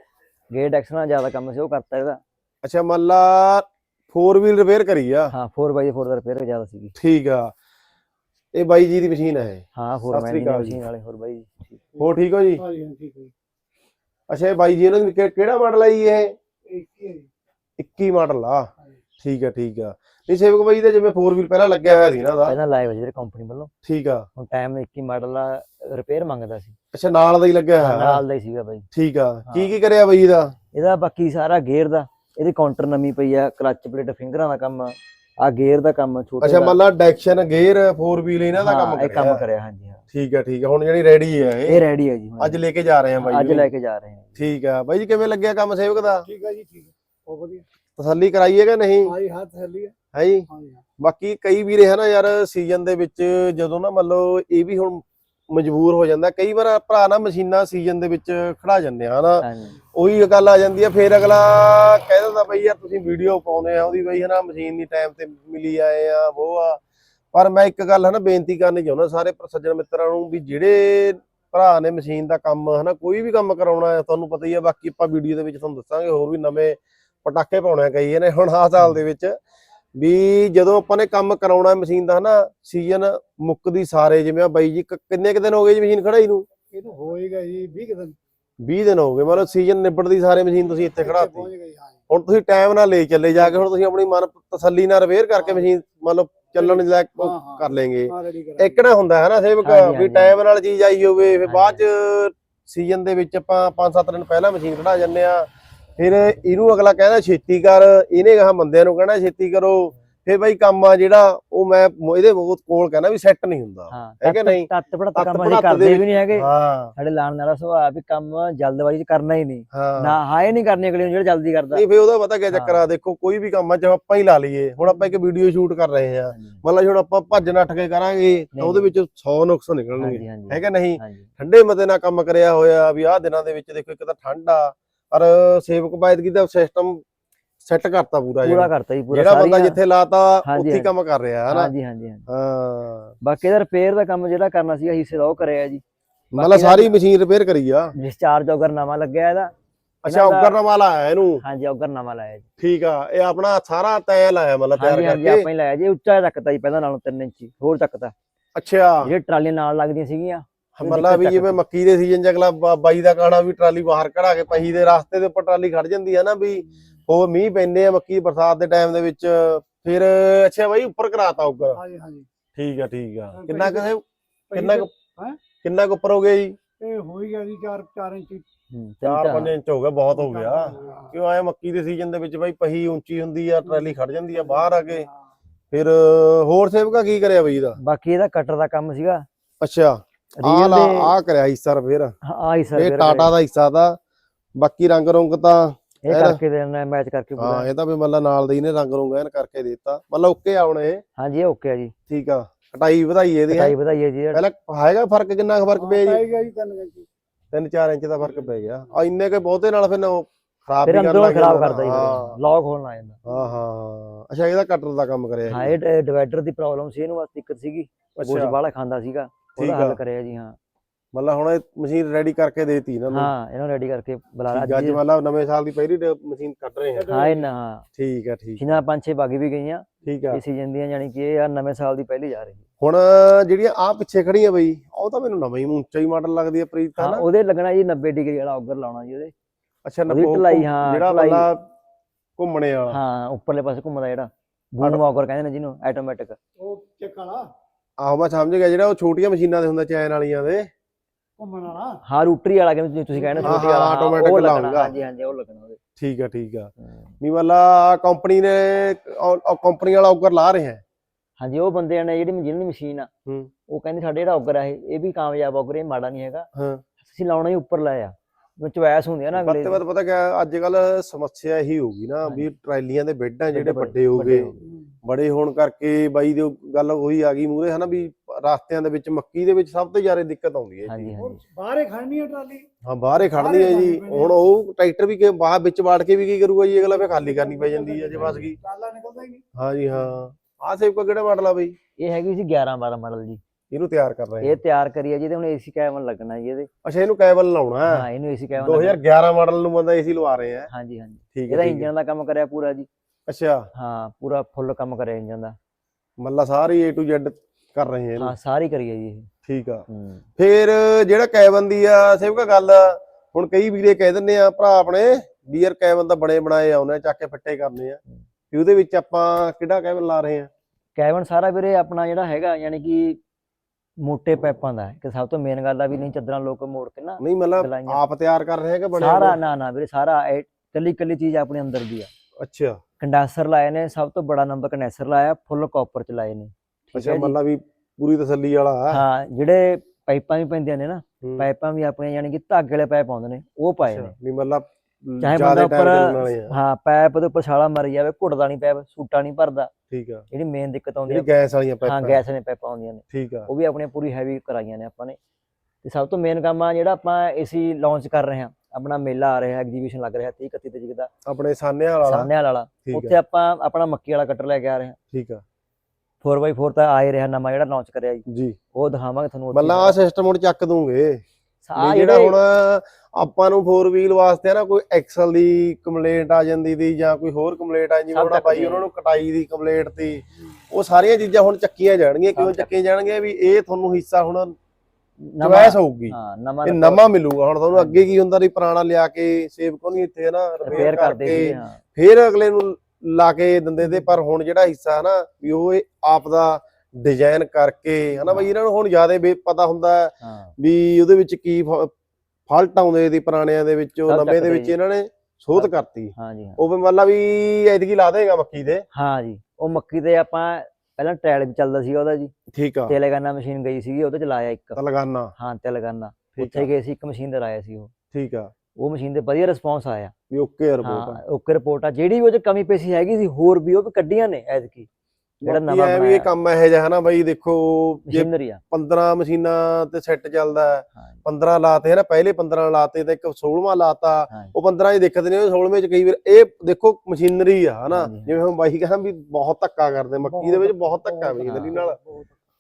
B: ਗੇਟ ਐਕਸਨਾ ਜ਼ਿਆਦਾ ਕੰਮ ਸੀ ਉਹ ਕਰਤਾ ਇਹਦਾ
A: ਅੱਛਾ ਮੰਨ ਲਾ 4 ਵੀਲ ਰਿਪੇਅਰ ਕਰੀ ਆ
B: ਹਾਂ 4x4 ਦਾ ਰਿਪੇਅਰ ਜ਼ਿਆਦਾ ਸੀਗੀ
A: ਠੀਕ ਆ ਇਹ ਬਾਈ ਜੀ ਦੀ ਮਸ਼ੀਨ ਹੈ।
B: ਹਾਂ
A: ਸਤਿ
B: 4
A: ਸ੍ਰੀ
B: ਮੈਨ ਦੀ
A: ਜੀ।
B: ਮਸ਼ੀਨ ਵਾਲੇ ਹੋਰ ਬਾਈ ਜੀ।
A: ਹੋਰ ਠੀਕ ਹੋ ਜੀ
C: ਹਾਂ ਠੀਕ ਹੈ
A: ਅੱਛਾ ਇਹ ਬਾਈ ਜੀ ਇਹਨਾਂ ਦੀ ਕਿਹੜਾ ਮਾਡਲ ਆ ਜੀ ਇਹ
C: ਇੱਕ ਹੀ ਹੈ ਜੀ।
A: 21 ਮਾਡਲ ਆ ਠੀਕ ਆ ਠੀਕ ਆ। ਨਹੀਂ ਸੇਵਕ ਬਾਈ ਦਾ ਜਿਵੇਂ 4 ਵੀਲ ਪਹਿਲਾਂ ਲੱਗਿਆ ਹੋਇਆ ਸੀ ਇਹਨਾਂ ਦਾ
B: ਪਹਿਲਾਂ ਲਾਇਆ ਹੋਇਆ ਜਿਹੜੇ ਕੰਪਨੀ ਵੱਲੋਂ।
A: ਠੀਕ ਆ।
B: ਹੁਣ ਟਾਈਮ 21 ਮਾਡਲ ਦਾ ਰਿਪੇਅਰ ਮੰਗਦਾ ਸੀ।
A: ਅੱਛਾ ਨਾਲ ਦਾ ਹੀ ਲੱਗਿਆ ਹੋਇਆ।
B: ਨਾਲ ਦਾ ਹੀ ਸੀਗਾ ਬਾਈ।
A: ਠੀਕ ਆ। ਕੀ
B: ਹਾਂ।
A: ਕੀ ਕਰਿਆ ਬਾਈ ਦਾ
B: ਇਹਦਾ ਬਾਕੀ ਸਾਰਾ ਗੇਅਰ ਦਾ। ਇਹਦੀ ਕਾਊਂਟਰ ਨਵੀਂ ਪਈ ਆ ਕਲੱਚ ਪਲੇਟ ਫਿੰਗਰਾਂ ਦਾ ਕੰਮ ਆ। ਗੇਅਰ ਦਾ ਕੰਮ ਛੋਟੇ
A: ਅੱਛਾ
B: ਦਾ।
A: ਮੰਨ ਲਾ ਡੈਕਸ਼ਨ ਗੇਅਰ 4 ਵੀਲ ਇਹਨਾਂ ਦਾ
B: ਹਾਂ,
A: ਕੰਮ
B: ਇਹ
A: ਕਰਿਆ।
B: ਕੰਮ ਕਰਿਆ ਹਾਂਜੀ ਹਾਂ।
A: ਠੀਕ ਆ ਠੀਕ ਆ। ਹੁਣ ਜਿਹੜੀ ਰੈਡੀ ਹੈ
B: ਇਹ।
A: ਇਹ
B: ਰੈਡੀ ਹੈ ਜੀ।
A: ਅੱਜ ਲੈ ਕੇ ਜਾ ਰਹੇ ਆ ਬਾਈ
B: ਅੱਜ
A: ਨੂੰ।
B: ਲੈ ਕੇ ਜਾ ਰਹੇ ਹਾਂ
A: ਠੀਕ ਆ। ਬਾਈ ਜੀ ਕਿਵੇਂ ਲੱਗਿਆ ਕੰਮ ਸੇਵਕ ਦਾ?
C: ਠੀਕ ਹੈ ਜੀ ਠੀਕ ਹੈ ਬਹੁਤ ਵਧੀਆ।
A: ਤਸੱਲੀ ਕਰਾਈਏ ਕਿ ਨਹੀਂ?
C: ਹਾਂਜੀ ਹੱਥ ਥੱਲੀ ਹੈ।
A: ਹੈ ਜੀ?
C: ਹਾਂਜੀ ਹਾਂ।
A: ਬਾਕੀ ਕਈ ਵੀਰੇ ਹਨਾ ਯਾਰ ਸੀਜ਼ਨ ਦੇ ਵਿੱਚ ਜਦੋਂ ਨਾ ਮੰਨ ਲਓ ਇਹ ਵੀ ਹੁਣ ਮਜਬੂਰ ਹੋ ਜਾਂਦਾ ਕਈ ਵਾਰ ਭਰਾ ਨਾ ਮਸ਼ੀਨਾਂ ਸੀਜ਼ਨ ਦੇ ਵਿੱਚ ਖੜਾ ਜਾਂਦੇ ਆ ਹਨਾ। ਉਹੀ ਗੱਲ ਆ ਜਾਂਦੀ ਆ ਫੇਰ ਅਗਲਾ ਕਹਿ ਦਿੰਦਾ ਬਈ ਯਾਰ ਤੁਸੀਂ ਵੀਡੀਓ ਪਾਉਂਦੇ ਆ ਉਹਦੀ ਬਈ ਹਨਾ ਮਸ਼ੀਨ ਦੀ ਟਾਈਮ ਤੇ ਮਿਲੀ ਆਏ ਆ ਉਹ ਆ। ਪਰ ਮੈਂ ਇੱਕ ਗੱਲ ਹਨਾ ਬੇਨਤੀ ਕਰਨੀ ਚਾਹੁੰਦਾ ਸਾਰੇ ਸੱਜਣ ਮਿੱਤਰਾਂ ਨੂੰ ਵੀ ਜਿਹੜੇ ਭਰਾ ਨੇ ਮਸ਼ੀਨ ਦਾ ਕੰਮ ਹਨਾ ਕੋਈ ਵੀ ਕੰਮ ਕਰਾਉਣਾ ਹੈ ਤੁਹਾਨੂੰ ਪਤਾ ਹੀ ਆ ਬਾਕੀ ਆਪਾਂ ਵੀਡੀਓ ਦੇ ਵਿੱਚ ਤੁਹਾਨੂੰ ਦੱਸਾਂਗੇ ਹੋਰ ਵੀ ਨਵੇਂ ਪਟਾਕੇ ਪਾਉਣੇ ਆ ਕਈ ਨੇ ਹੁਣ ਆਹ ਸਾਲ ਦੇ ਵਿੱਚ ਵੀ ਜਦੋਂ ਆਪਾਂ ਨੇ ਕੰਮ ਕਰਾਉਣਾ ਮਸ਼ੀਨ ਦਾ ਹਨਾ ਸੀਜ਼ਨ ਮੁੱਕਦੀ ਸਾਰੇ ਜਿਵੇਂ ਆ ਬਾਈ ਜੀ ਕ- ਕਿੰਨੇ ਕੁ ਦਿਨ ਹੋ ਗਏ ਜੀ ਮਸ਼ੀਨ ਖੜਾਈ ਨੂੰ?
C: ਇਹ ਤਾਂ ਹੋਏਗਾ ਜੀ 20 ਕੁ ਦਿਨ।
A: 20 ਦਿਨ ਹੋ ਗਏ ਮਤਲਬ ਸੀਜ਼ਨ ਨਿਬੜਦੀ ਸਾਰੇ ਮਸ਼ੀਨ ਤੁਸੀਂ ਇੱਥੇ ਖੜਾਤੀ
C: ਪਹੁੰਚ ਗਈ ਹਾਂ
A: ਹੁਣ ਤੁਸੀਂ ਟਾਈਮ ਨਾਲ ਲੈ ਚੱਲੇ ਜਾ ਕੇ ਹੁਣ ਤੁਸੀਂ ਆਪਣੀ ਮਨ ਤਸੱਲੀ ਨਾਲ ਰਿਪੇਅਰ ਕਰਕੇ ਮਸ਼ੀਨ ਮਤਲਬ ਚੱਲਣ ਲੈ
C: ਹਾਂ, ਹਾਂ।
A: ਕਰ ਲੈਂਗੇ
C: ਹਾਂ ਰੈਡੀ ਕਰਾ
A: ਇੱਕ ਨਾ ਹੁੰਦਾ ਹੈ ਨਾ ਸੇਵਕ
B: ਹਾਂਜੀ,
A: ਵੀ
B: ਹਾਂਜੀ।
A: ਟਾਈਮ ਨਾਲ ਚੀਜ਼ ਆਈ ਹੋਵੇ ਫਿਰ। ਬਾਅਦ ਚ ਸੀਜ਼ਨ ਦੇ ਵਿੱਚ ਆਪਾਂ 5-7 ਦਿਨ ਪਹਿਲਾਂ ਮਸ਼ੀਨ ਖੜਾ ਜਾਂਦੇ ਆ ਫਿਰ ਇਹਨੂੰ ਅਗਲਾ ਕਹਿੰਦਾ ਛੇਤੀ ਕਰ ਇਹਨੇ ਕਹਾ ਬੰਦਿਆਂ ਨੂੰ ਕਹਿਣਾ ਛੇਤੀ ਕਰੋ। ਫਿਰ ਬਾਈ ਕੰਮ ਆ ਜਿਹੜਾ ਉਹ ਮੈਂ ਇਹਦੇ ਬਹੁਤ ਕੋਲ ਕਹਿੰਦਾ ਵੀ ਸੈੱਟ ਨਹੀਂ ਹੁੰਦਾ।
B: ਹਾਂ
A: ਕਿ ਨਹੀਂ?
B: ਤੱਤ ਪੜਤ ਕੰਮ ਅਸੀਂ ਕਰਦੇ ਵੀ ਨਹੀਂ ਹੈਗੇ। ਸਾਡੇ ਲਾਣ ਵਾਲਾ ਸੁਭਾਅ ਵੀ ਕੰਮ ਜਲਦਬਾਜ਼ੀ ਚ ਕਰਨਾ ਹੀ ਨਹੀਂ। ਨਾ ਹਾਏ ਨਹੀਂ ਕਰਨੀ ਅਗਲੇ ਨੂੰ ਜਿਹੜਾ ਜਲਦੀ ਕਰਦਾ।
A: ਨਹੀਂ ਫਿਰ ਉਹਦਾ ਪਤਾ ਕੀ ਚੱਕਰ ਆ ਦੇਖੋ ਕੋਈ ਵੀ ਕੰਮ ਆ ਚਾਹੇ ਆਪਾਂ ਹੀ ਲਾ ਲਈਏ। ਹੁਣ ਆਪਾਂ ਇੱਕ ਵੀਡੀਓ ਸ਼ੂਟ ਕਰ ਰਹੇ ਆ ਮਤਲਬ ਹੁਣ ਆਪਾਂ ਭੱਜ ਨੱਠ ਕੇ ਕਰਾਂਗੇ ਤਾਂ ਉਹਦੇ ਵਿੱਚ 100 ਨੁਕਸ ਨਿਕਲਣਗੇ। ਹੈ ਕਿ ਨਹੀਂ? ਠੰਡੇ ਮਤੇ ਨਾਲ ਕੰਮ ਕਰਿਆ ਹੋਇਆ ਵੀ ਆਹ ਦਿਨਾਂ ਦੇ ਵਿੱਚ ਦੇਖੋ ਇੱਕ ਤਾਂ ਠੰਡ ਆ ਪਰ ਸੇਵਕ ਬਾਇਦਗੀ ਦਾ ਸਿਸਟਮ ਸੈੱਟ ਕਰਤਾ ਪੂਰਾ
B: ਪੂਰਾ ਕਰਤਾ ਜੀ ਪੂਰਾ
A: ਜਿਹੜਾ ਬੰਦਾ ਜਿੱਥੇ ਲਾਤਾ ਉੱਥੇ। ਕੰਮ ਕਰ ਰਿਹਾ ਹੈ ਨਾ?
B: ਹਾਂਜੀ ਹਾਂਜੀ
A: ਹਾਂ।
B: ਬਾਕੀ ਇਹਦਾ ਰਿਪੇਅਰ ਦਾ ਕੰਮ ਜਿਹੜਾ ਕਰਨਾ ਸੀਗਾ ਹਿੱਸੇ ਦਾ ਉਹ ਕਰਿਆ ਜੀ।
A: ਮਤਲਬ ਸਾਰੀ ਮਸ਼ੀਨ ਰਿਪੇਅਰ ਕਰੀ ਆ?
B: ਡਿਸਚਾਰਜ ਔਗਰ ਨਵਾਂ ਲੱਗਿਆ ਇਹਦਾ।
A: ਅੱਛਾ
B: ਇਹਨਾਂ ਦਾ-
A: ਉਗਰਨ ਵਾਲਾ ਆਇਆ ਇਹਨੂੰ?
B: ਹਾਂਜੀ ਔਗਰ ਨਵਾਂ ਲਾਇਆ ਜੀ।
A: ਠੀਕ ਆ ਇਹ ਆਪਣਾ ਸਾਰਾ ਤੈ ਲਾਇਆ ਮਤਲਬ ਤਿਆਰ
B: ਹਾਂਜੀ ਹਾਂਜੀ
A: ਕਰਕੇ?
B: ਆਪਾਂ ਹੀ ਲਾਇਆ ਜੀ ਉੱਚਾ ਚੱਕਤਾ ਜੀ ਪਹਿਲਾਂ ਨਾਲੋਂ 3 ਇੰਚੀ ਹੋਰ ਚੱਕਤਾ
A: ਅੱਛਾ।
B: ਜਿਹੜੇ ਟਰਾਲੀਆਂ ਨਾਲ ਲੱਗਦੀਆਂ ਸੀਗੀਆਂ ਇਹ
A: ਮਤਲਬ ਵੀ ਜਿਵੇਂ ਮੱਕੀ ਦੇ ਸੀਜ਼ਨ ਚ ਅਗਲਾ ਬਾਈ ਦਾ ਕਹਾਣਾ ਵੀ ਟਰਾਲੀ ਬਾਹਰ ਕਢਾ ਕੇ ਪਹੀ ਦੇ ਰਸਤੇ ਦੇ ਉੱਪਰ ਟਰਾਲੀ ਖੜ ਜਾਂਦੀ ਹੈ ਨਾ ਵੀ ਹੋਰ ਮੀਂਹ ਪੈਂਦੇ ਆ ਮੱਕੀ ਬਰਸਾਤ ਦੇ ਟਾਈਮ ਦੇ ਵਿੱਚ ਫਿਰ ਅੱਛਾ ਬਾਈ ਉੱਪਰ ਕਰਾਤਾ ਉੱਪਰ।
C: ਹਾਂਜੀ ਹਾਂਜੀ।
A: ਠੀਕ ਆ ਠੀਕ ਆ। ਕਿੰਨਾ ਕੁ ਕਿੰਨਾ ਕੁ
C: ਹੈਂ?
A: ਕਿੰਨਾ ਕੁ ਉੱਪਰ ਹੋ ਗਿਆ ਜੀ?
C: ਇਹ ਹੋ ਗਿਆ ਜੀ 4 4 ਇੰਚ।
B: ਹੂੰ, ਤਿੰਨ
A: 4-5
B: ਚਾਰ।
A: ਇੰਚ ਹੋ ਗਿਆ ਬਹੁਤ ਹੋ ਗਿਆ। ਕਿਉਂ ਆਏ ਮੱਕੀ ਦੇ ਸੀਜ਼ਨ ਦੇ ਵਿੱਚ ਬਾਈ ਪਹੀ ਉੱਚੀ ਹੁੰਦੀ ਆ ਟਰਾਲੀ ਖੜ ਜਾਂਦੀ ਆ ਬਾਹਰ ਆ ਕੇ। ਫਿਰ ਹੋਰ ਸੇਵਕਾ ਕੀ ਕਰਿਆ ਬਈ ਇਹਦਾ?
B: ਬਾਕੀ ਇਹਦਾ ਕਟਰ ਦਾ ਕੰਮ ਸੀਗਾ।
A: ਅੱਛਾ।
B: ਰੀਅਲ
A: ਲਾ
B: ਦੇ
A: ਆ ਕਰਿਆ ਹਿੱਸਾ ਫਿਰ।
B: ਆ ਹੀ ਸਰ
A: ਇਹ ਟਾਟਾ ਦਾ ਹਿੱਸਾ ਦਾ ਬਾਕੀ ਰੰਗ ਰੁੰਗ ਤਾਂ
B: ਇਹ ਕਰਕੇ ਦੇਣਾ ਮੈਚ ਕਰਕੇ
A: ਹਾਂ ਇਹ ਤਾਂ ਵੀ ਮਤਲਬ ਨਾਲ ਦੇ ਹੀ ਨੇ ਰੰਗ ਰੁੰਗ ਐਨ ਕਰਕੇ ਦਿੱਤਾ। ਮਤਲਬ ਓਕੇ ਆ ਹੁਣ ਇਹ।
B: ਹਾਂਜੀ ਓਕੇ ਆ ਜੀ।
A: ਠੀਕ ਆ। ਕਟਾਈ ਵਧਾਈ ਇਹਦੀ
B: ਕਟਾਈ ਵਧਾਈਏ ਜੀ।
A: ਪਹਿਲਾਂ ਹੈਗਾ ਫ਼ਰਕ ਕਿੰਨਾ ਕੁ ਫ਼ਰਕ ਪਿਆ ਜੀ?
C: ਗਿਆ ਜੀ 3 ਇੰਚ।
A: 3-4 ਇੰਚ ਦਾ ਫ਼ਰਕ ਪੈ ਗਿਆ। ਆ ਇੰਨੇ ਕੇ ਬਹੁਤੇ ਨਾਲ ਫਿਰ ਉਹ ਖਰਾਬ ਵੀ
B: ਫਿਰ
A: ਕਰਨ
B: ਅੰਦਰੋਂ
A: ਲੱਗ
B: ਖਰਾਬ ਕਰਦਾ ਜੀ
A: ਹਾਂ।
B: ਲੌਕ ਹੋਣ ਲੱਗ ਜਾਂਦਾ।
A: ਹਾਂ ਹਾਂ ਅੱਛਾ ਇਹਦਾ ਕਟਰ ਦਾ ਕੰਮ ਕਰਿਆ
B: ਹਾਂ ਇਹ ਡਿਵਾਈਡਰ ਦੀ ਪ੍ਰੋਬਲਮ ਸੀ ਇਹਨੂੰ ਬਸ ਦਿੱਕਤ ਸੀਗੀ।
A: ਅੱਛਾ।
B: ਬਾਹਲਾ ਖਾਂਦਾ ਸੀਗਾ। ਉਹਦਾ ਹੱਲ। ਕਰਿਆ ਜੀ ਹਾਂ।
A: ਮਤਲਬ ਹੁਣ ਇਹ ਮਸ਼ੀਨ ਰੈਡੀ ਕਰਕੇ ਦੇਤੀ ਇਹਨਾਂ ਨੂੰ।
B: ਹਾਂ ਇਹਨੂੰ ਰੈਡੀ ਕਰਕੇ ਬੁਲਾ
A: ਠੀਕ ਆ, ਅੱਜ ਮਤਲਬ ਨਵੇਂ ਸਾਲ ਦੀ ਪਹਿਲੀ ਮਸ਼ੀਨ ਕੱਢ ਰਹੇ ਹਾਂ
B: ਹਾਂ ਇਹ ਨਾ ਹਾਂ।
A: ਠੀਕ ਆ ਠੀਕ
B: ਜਿਨ੍ਹਾਂ ਪੰਜ ਛੇ ਬਾਗੀ ਵੀ ਗਈਆਂ
A: ਠੀਕ ਆ।
B: ਇਸ ਸੀਜ਼ਨ ਦੀਆਂ ਯਾਨੀ ਕਿ ਇਹ ਆ ਨਵੇਂ ਸਾਲ ਦੀ ਪਹਿਲੀ ਜਾ ਰਹੀ
A: ਹੁਣ ਜਿਹੜੀਆਂ ਆ ਪਿੱਛੇ ਖੜੀਆਂ ਬਈ ਉਹ ਤਾਂ ਮੈਨੂੰ ਨਵਾਂ ਹੀ ਉੱਚਾ ਹੀ ਮਾਡਲ ਲੱਗਦੀ ਆ ਪ੍ਰੀਤ
B: ਹਾਂ
A: ਹਨਾ?
B: ਉਹਦੇ ਲੱਗਣਾ ਜੀ 90 ਡਿਗਰੀ ਵਾਲਾ ਔਗਰ ਲਾਉਣਾ ਜੀ ਉਹਦੇ।
A: ਅੱਛਾ
B: ਹਾਂ,
A: ਜਿਹੜਾ। ਮਤਲਬ ਘੁੰਮਣੇ ਵਾਲਾ।
B: ਹਾਂ ਉੱਪਰਲੇ ਪਾਸੇ ਘੁੰਮਦਾ ਜਿਹੜਾ। ਬੂਮ ਔਗਰ ਕਹਿੰਦੇ ਨੇ ਜਿਹਨੂੰ ਆਟੋਮੈਟਿਕ
C: ਉਹ ਚੱਕ ਵਾਲਾ।
A: ਆਹੋ ਮੈਂ ਸਮਝ ਗਿਆ ਜਿਹੜਾ ਉਹ ਛੋਟੀਆਂ ਮਸ਼ੀਨਾਂ ਦੇ ਹੁੰਦਾ ਚੈਨ ਵਾਲੀਆਂ ਦੇ।
C: ਘੁੰਮਣ ਵਾਲਾ?
B: ਹਾਂ ਰੂਟਰੀ ਵਾਲਾ ਕਹਿੰਦੇ ਤੁਸੀਂ ਕਹਿੰਦੇ ਛੋਟੀ ਵਾਲਾ ਹਾਂ,
A: automatic
B: ਉਹ ਲੱਗਣਾ,
A: ਲਾਊਂਗਾ।
B: ਹਾਂਜੀ ਹਾਂਜੀ ਉਹ ਲੱਗਣਾ ਉਹਦੇ।
A: ਠੀਕ ਆ ਠੀਕ ਆ।
B: ਹਮ,
A: ਵੀ ਮਤਲਬ ਕੰਪਨੀ ਨੇ ਕੰਪਨੀ ਵਾਲਾ ਔਗਰ ਲਾ ਰਹੇ। ਹੈ
B: ਹਾਂਜੀ ਉਹ ਬੰਦਿਆਂ ਨੇ ਜਿਹੜੀ ਜਿਹਨਾਂ ਦੀ ਮਸ਼ੀਨ ਆ
A: ਹੂੰ।
B: ਉਹ ਕਹਿੰਦੇ ਸਾਡੇ ਜਿਹੜਾ ਔਗਰ ਆ ਇਹ ਇਹ ਵੀ ਕਾਮਯਾਬ ਔਗਰ ਇਹ ਮਾੜਾ ਨਹੀਂ ਹੈਗਾ।
A: ਹਾਂ।
B: ਅਸੀਂ ਲਾਉਣਾ ਹੀ ਉੱਪਰ ਲਾਇਆ। ਚੁਆਇਸ ਹੁੰਦੀ ਆ ਨਾ ਅਗਲੇ
A: ਬੱਤੇ
B: ਦੀ।
A: ਬਾਤ ਪਤਾ ਕਿਆ ਅੱਜ ਕੱਲ ਸਮੱਸਿਆ ਇਹੀ ਹੋ ਗਈ ਨਾ। ਵੀ ਟਰਾਲੀਆਂ ਦੇ ਬੈੱਡ ਆ ਜਿਹੜੇ
B: ਵੱਡੇ-
A: ਹੋ ਗਏ
B: ਹੋ।
A: ਬੜੇ ਹੋਣ ਕਰਕੇ ਬਾਈ ਦੀ ਗੱਲ ਉਹੀ ਆ ਗਈ ਮੂਰੇ ਹਨਾ ਵੀ ਰਸਤਿਆਂ ਦੇ ਵਿੱਚ ਮੱਕੀ ਦੇ ਵਿੱਚ ਸਭ ਤੋਂ ਜ਼ਿਆਦਾ ਦਿੱਕਤ ਆਉਂਦੀ ਹੈ ਜੀ
C: ਬਾਹਰੇ ਖੜਨੀ ਹੈ ਟਰਾਲੀ?
A: ਹਾਂ ਬਾਹਰੇ ਖੜਨੀ ਹੈ ਜੀ। ਹੁਣ ਉਹ ਟਰੈਕਟਰ ਵੀ ਕਿ ਬਾਹਰ ਵਿੱਚ ਵਾੜ ਕੇ ਵੀ ਕੀ ਕਰੂਗਾ ਜੀ ਅਗਲਾ ਫੇ ਖਾਲੀ ਕਰਨੀ ਪੈ ਜਾਂਦੀ ਹੈ ਜੇ ਫਸ ਗਈ।
C: ਟਰਾਲਾ ਨਿਕਲਦਾ ਹੀ ਨਹੀਂ।
A: ਹਾਂ ਜੀ ਹਾਂ। ਆਹ ਸੇਵ ਕਿਹੜਾ ਮਾਡਲ ਆ ਬਈ?
B: ਇਹ ਹੈਗੀ ਸੀ 11 12 ਮਾਡਲ ਜੀ।
A: ਇਹਨੂੰ ਤਿਆਰ ਕਰ ਰਹੇ
B: ਇਹ ਤਿਆਰ ਕਰੀ ਆ ਜਿਹਦੇ ਹੁਣ ਏਸੀ ਕੈਬਨ ਲੱਗਣਾ ਜੀ ਇਹਦੇ।
A: ਅੱਛਾ ਇਹਨੂੰ ਕੈਬਲ ਲਾਉਣਾ ਹੈ?
B: ਹਾਂ ਇਹਨੂੰ ਏਸੀ ਕੈਬਨ
A: 2011 ਮਾਡਲ ਨੂੰ ਬੰਦਾ ਏਸੀ ਲਵਾ ਰਹੇ ਆ
B: ਹਾਂਜੀ ਹਾਂਜੀ।
A: ਠੀਕ ਹੈ
B: ਇਹਦਾ
A: ਹੈ।
B: ਇੰਜਨ ਦਾ ਕੰਮ ਕਰਿਆ ਪੂਰਾ ਜੀ।
A: ਅੱਛਾ।
B: ਹਾਂ ਪੂਰਾ ਫੁੱਲ ਕੰਮ ਕਰਿਆ ਇੰਜਨ ਦਾ।
A: ਮੱਲਾ ਸਾਰੀ A to Z ਕਰ ਰਹੇ ਆ ਇਹਨੂੰ।
B: ਹਾਂ ਸਾਰੀ ਕਰੀ ਆ ਜੀ ਇਹ।
A: ਠੀਕ ਆ।
B: ਹੂੰ।
A: ਫੇਰ ਜਿਹੜਾ ਕੈਬਨ ਦੀ ਆ ਸੇਵਕਾ ਗੱਲ ਹੁਣ ਕਈ ਵੀਰੇ ਕਹਿ ਦਿੰਦੇ ਆ ਭਰਾ ਆਪਣੇ ਯਾਰ ਕੈਬਨ ਤਾਂ ਬਣੇ ਬਣਾਏ ਆਉਨੇ ਚੱਕ ਕੇ ਫਿੱਟੇ ਕਰਨੇ ਆ। ਵੀ ਉਹਦੇ ਵਿੱਚ ਆਪਾਂ ਕਿਹੜਾ ਕੈਬਨ ਲਾ ਰਹੇ ਆ?
B: ਕੈਬਨ ਸਾਰਾ ਵੀਰੇ ਆਪਣਾ ਜਿਹੜਾ ਹੈਗਾ ਯਾਨੀ ਕਿ ਮੋਟੇ ਪਾਈਪਾਂ ਦਾ ਹੈ ਕਿ ਸਭ ਤੋਂ ਮੇਨ ਗੱਲ ਆ ਵੀ ਨਹੀਂ ਚੱਦਰਾਂ ਲੋਕ ਮੋੜ ਕੇ ਨਾ
A: ਨਹੀਂ ਮਤਲਬ। ਆਪ ਤਿਆਰ ਕਰ ਰਹੇ ਕਿ ਬਣੇ
B: ਸਾਰਾ? ਨਾ ਨਾ ਵੀਰੇ ਸਾਰਾ ਕੱਲੀ ਕੱਲੀ ਚੀਜ਼ ਆਪਣੇ ਅੰਦਰ ਦੀ ਆ।
A: ਅੱਛਾ।
B: ਕੰਡੈਂਸਰ ਲਾਏ ਨੇ ਸਭ ਤੋਂ ਬੜਾ ਨੰਬਰ ਕੰਡੈਂਸਰ ਲਾਇਆ ਫੁੱਲ ਕਾਪਰ ਚ ਲਾਏ ਨੇ। ਠੀਕ
A: ਅੱਛਾ
B: ਹੈ ਜੀ।
A: ਮਤਲਬ ਵੀ ਪੂਰੀ ਤਸੱਲੀ ਵਾਲਾ ਆ
B: ਹਾਂ ਜਿਹੜੇ ਪਾਈਪਾਂ ਵੀ ਪੈਂਦੀਆਂ ਨੇ ਨਾ
A: ਹੂੰ।
B: ਪਾਈਪਾਂ ਵੀ ਆਪਣੀਆਂ ਯਾਨੀ ਕਿ ਧਾਗੇ ਵਾਲੇ ਪਾਈਪ ਆਉਂਦੇ ਨੇ ਉਹ ਪਾਏ
A: ਅੱਛਾ,
B: ਨੇ।
A: ਵੀ ਮਤਲਬ
B: ਚਾਹੇ ਬੰਦਾ ਉੱਪਰ ਹਾਂ ਪਾਈਪ ਦੇ ਉੱਪਰ ਛਾਲਾ ਮਰ ਜਾਵੇ ਘੁੱਟਦਾ ਨਹੀਂ ਪਾਈਪ ਸੂਟਾ ਨਹੀਂ ਭਰਦਾ।
A: ਠੀਕ ਆ।
B: ਜਿਹੜੀ ਮੇਨ ਦਿੱਕਤ ਆਉਂਦੀ ਹੈ
A: ਗੈਸ ਵਾਲੀਆਂ
B: ਹਾਂ
A: ਪਾਈਪਾਂ
B: ਗੈਸ ਨੇ ਪਾਈਪਾਂ ਆਉਂਦੀਆਂ ਨੇ।
A: ਠੀਕ ਆ।
B: ਉਹ ਵੀ ਆਪਣੀਆਂ ਪੂਰੀ ਹੈਵੀ ਕਰਾਈਆਂ ਨੇ ਆਪਾਂ ਨੇ। ਤੇ ਸਭ ਤੋਂ ਮੇਨ ਕੰਮ ਆ ਜਿਹੜਾ ਆਪਾਂ ਏਸੀ ਲਾਂਚ ਕਰ ਰਹੇ ਹਾਂ। ਆਪਣਾ ਮੇਲਾ ਆ ਰਿਹਾ ਐਗਜੀਬਿਸ਼ਨ ਲੱਗ ਰਿਹਾ 30 31 ਤਰੀਕ ਦਾ।
A: ਆਪਣੇ ਸਾਨਿਆਂ ਵਾਲਾ।
B: ਸਾਹਮਣੇ ਵਾਲਾ। ਉੱਥੇ ਆਪਾਂ ਆਪਣਾ ਮੱਕੀ ਵਾਲਾ ਕਟਰ ਲੈ ਕੇ ਆ ਰਹੇ ਹਾਂ।
A: ਠੀਕ ਆ।
B: 4x4 ਤਾਂ ਆ ਹੀ ਰਿਹਾ ਨਵਾਂ ਜਿਹੜਾ ਲਾਂਚ ਕਰਿਆ ਜੀ। ਉਹ ਦਿਖਾਵਾਂਗੇ ਤੁਹਾਨੂੰ
A: ਮੱਲਾ ਆ ਸਿਸਟਮ ਹੁਣ ਚੱਕ ਦੂੰਗੇ। ਵੀ ਜਿਹੜਾ ਹੁਣ ਆਪਾਂ ਨੂੰ 4 ਵੀਲ ਵਾਸਤੇ ਆ ਨਾ ਕੋਈ ਐਕਸਲ ਦੀ ਕੰਪਲੇਂਟ ਆ ਜਾਂਦੀ ਦੀ ਜਾਂ ਕੋਈ ਹੋਰ ਕੰਪਲੇਂਟ ਆ ਜਿਵੇਂ
B: ਚੱਕ
A: ਬਾਈ ਉਹਨਾਂ ਨੂੰ ਕਟਾਈ ਦੀ ਕੰਪਲੇਂਟ ਤੀ ਉਹ ਸਾਰੀਆਂ ਚੀਜ਼ਾਂ ਹੁਣ ਚੱਕੀਆਂ ਜਾਣਗੀਆਂ ਕਿਉਂ ਚੱਕੀਆਂ ਜਾਣਗੀਆਂ ਵੀ ਇਹ ਤੁਹਾਨੂੰ ਹਿੱਸਾ ਹੁਣ
B: ਨਵਾਂ
A: ਚੁਆਇਸ ਹੋਊਗੀ।
B: ਹਾਂ ਨਵਾਂ
A: ਇਹ ਨਵਾਂ ਮਿਲੂਗਾ ਹੁਣ ਤੁਹਾਨੂੰ ਅੱਗੇ ਕੀ ਹੁੰਦਾ ਸੀ ਪੁਰਾਣਾ ਲਿਆ ਕੇ ਸੇਵ ਕੋਨੀ ਇੱਥੇ ਨਾ
B: ਰਿਪੇਅਰ ਕਰਦੇ ਸੀ
A: ਕਰਕੇ
B: ਹਾਂ।
A: ਫਿਰ ਅਗਲੇ ਨੂੰ ਲਾ ਕੇ ਦਿੰਦੇ ਤੇ ਪਰ ਹੁਣ ਜਿਹੜਾ ਹਿੱਸਾ ਹੈ ਨਾ ਵੀ ਉਹ ਆਪ ਦਾ ਡਿਜ਼ਾਈਨ ਕਰਕੇ ਹਨਾ ਬਈ ਇਹਨਾਂ ਨੂੰ ਹੁਣ ਜ਼ਿਆਦਾ ਪਤਾ ਹੁੰਦਾ ਵੀ ਉਹਦੇ ਵਿੱਚ ਕੀ ਫਾਲਟ ਆਉਂਦੇ ਦੀ ਪੁਰਾਣਿਆਂ ਦੇ ਵਿੱਚ ਉਹ ਨਵੇਂ ਦੇ ਵਿੱਚ। ਇਹਨਾਂ ਨੇ ਸੋਧ ਕਰਤੀ। ਉਹ ਵੀ ਮਤਲਬ ਵੀ ਐਤਕੀ ਲਾ ਦੇਗਾ ਮੱਕੀ ਦੇ।
B: ਹਾਂ ਜੀ ਉਹ ਮੱਕੀ ਤੇ ਆਪਾਂ ਪਹਿਲਾਂ ਟ੍ਰਾਇਲ ਵੀ ਚੱਲਦਾ ਸੀਗਾ ਉਹਦਾ ਜੀ।
A: ਠੀਕ ਆ।
B: ਤੇਲੇਗਾਨਾ ਮਸ਼ੀਨ ਗਈ ਸੀਗੀ ਉਹਦੇ ਚ ਲਾਇਆ ਇੱਕ।
A: ਤਾਂ ਲਗਾਨਾ
B: ਹਾਂ ਤੇਲੇਗਾਨਾ।
A: ਠੀਕ
B: ਉੱਥੇ
A: ਆ
B: ਗਏ ਸੀ ਇੱਕ ਮਸ਼ੀਨ ਤੇ ਲਾਇਆ ਸੀ ਉਹ।
A: ਠੀਕ ਆ।
B: ਉਹ ਮਸ਼ੀਨ ਤੇ ਵਧੀਆ ਰਿਸਪੌਂਸ ਆਇਆ।
A: ਵੀ ਓਕੇ ਰਿਪੋਰਟ
B: ਹਾਂ ਓਕੇ ਰਿਪੋਰਟ ਆ। ਜਿਹੜੀ ਵੀ ਉਹ ਚ ਕਮੀ ਪੇਸ਼ੀ ਹੈਗੀ ਸੀ ਹੋਰ ਵੀ ਉਹ ਵੀ ਕੱਢੀਆਂ ਨੇ ਐਤਕੀ। ਜਿਹੜਾ ਨਵਾਂ
A: ਵੀ ਇਹ
B: ਬਣਾਇਆ
A: ਕੰਮ ਇਹੋ ਜਿਹਾ ਹੈ ਨਾ ਬਈ ਦੇਖੋ ਜੇ
B: ਮਸ਼ੀਨਰੀ ਆ
A: 15 ਮਸ਼ੀਨਾਂ ਤੇ ਸੈੱਟ ਚੱਲਦਾ ਹੈ
B: ਹਾਂ ਜੀ,
A: 15 ਲਾਤੇ ਹੈ ਨਾ ਪਹਿਲੇ 15 ਲਾਤੇ ਤੇ ਇੱਕ 16ਵਾਂ ਲਾਤਾ
B: ਹਾਂ।
A: ਉਹ 15 ਦੀ ਦਿੱਕਤ ਨਹੀਂ ਉਹ 16ਵੇਂ ਚ ਕਈ ਵਾਰ ਇਹ ਦੇਖੋ ਮਸ਼ੀਨਰੀ ਆ ਹਨਾ
B: ਹਾਂਜੀ।
A: ਜਿਵੇਂ ਹੁਣ ਬਾਈ ਕਹਿੰਦਾ ਵੀ ਬਹੁਤ ਧੱਕਾ ਕਰਦੇ ਮੱਕੀ ਦੇ ਵਿੱਚ ਬਹੁਤ ਧੱਕਾ ਵੀ ਇਹਦੇ ਨਾਲ।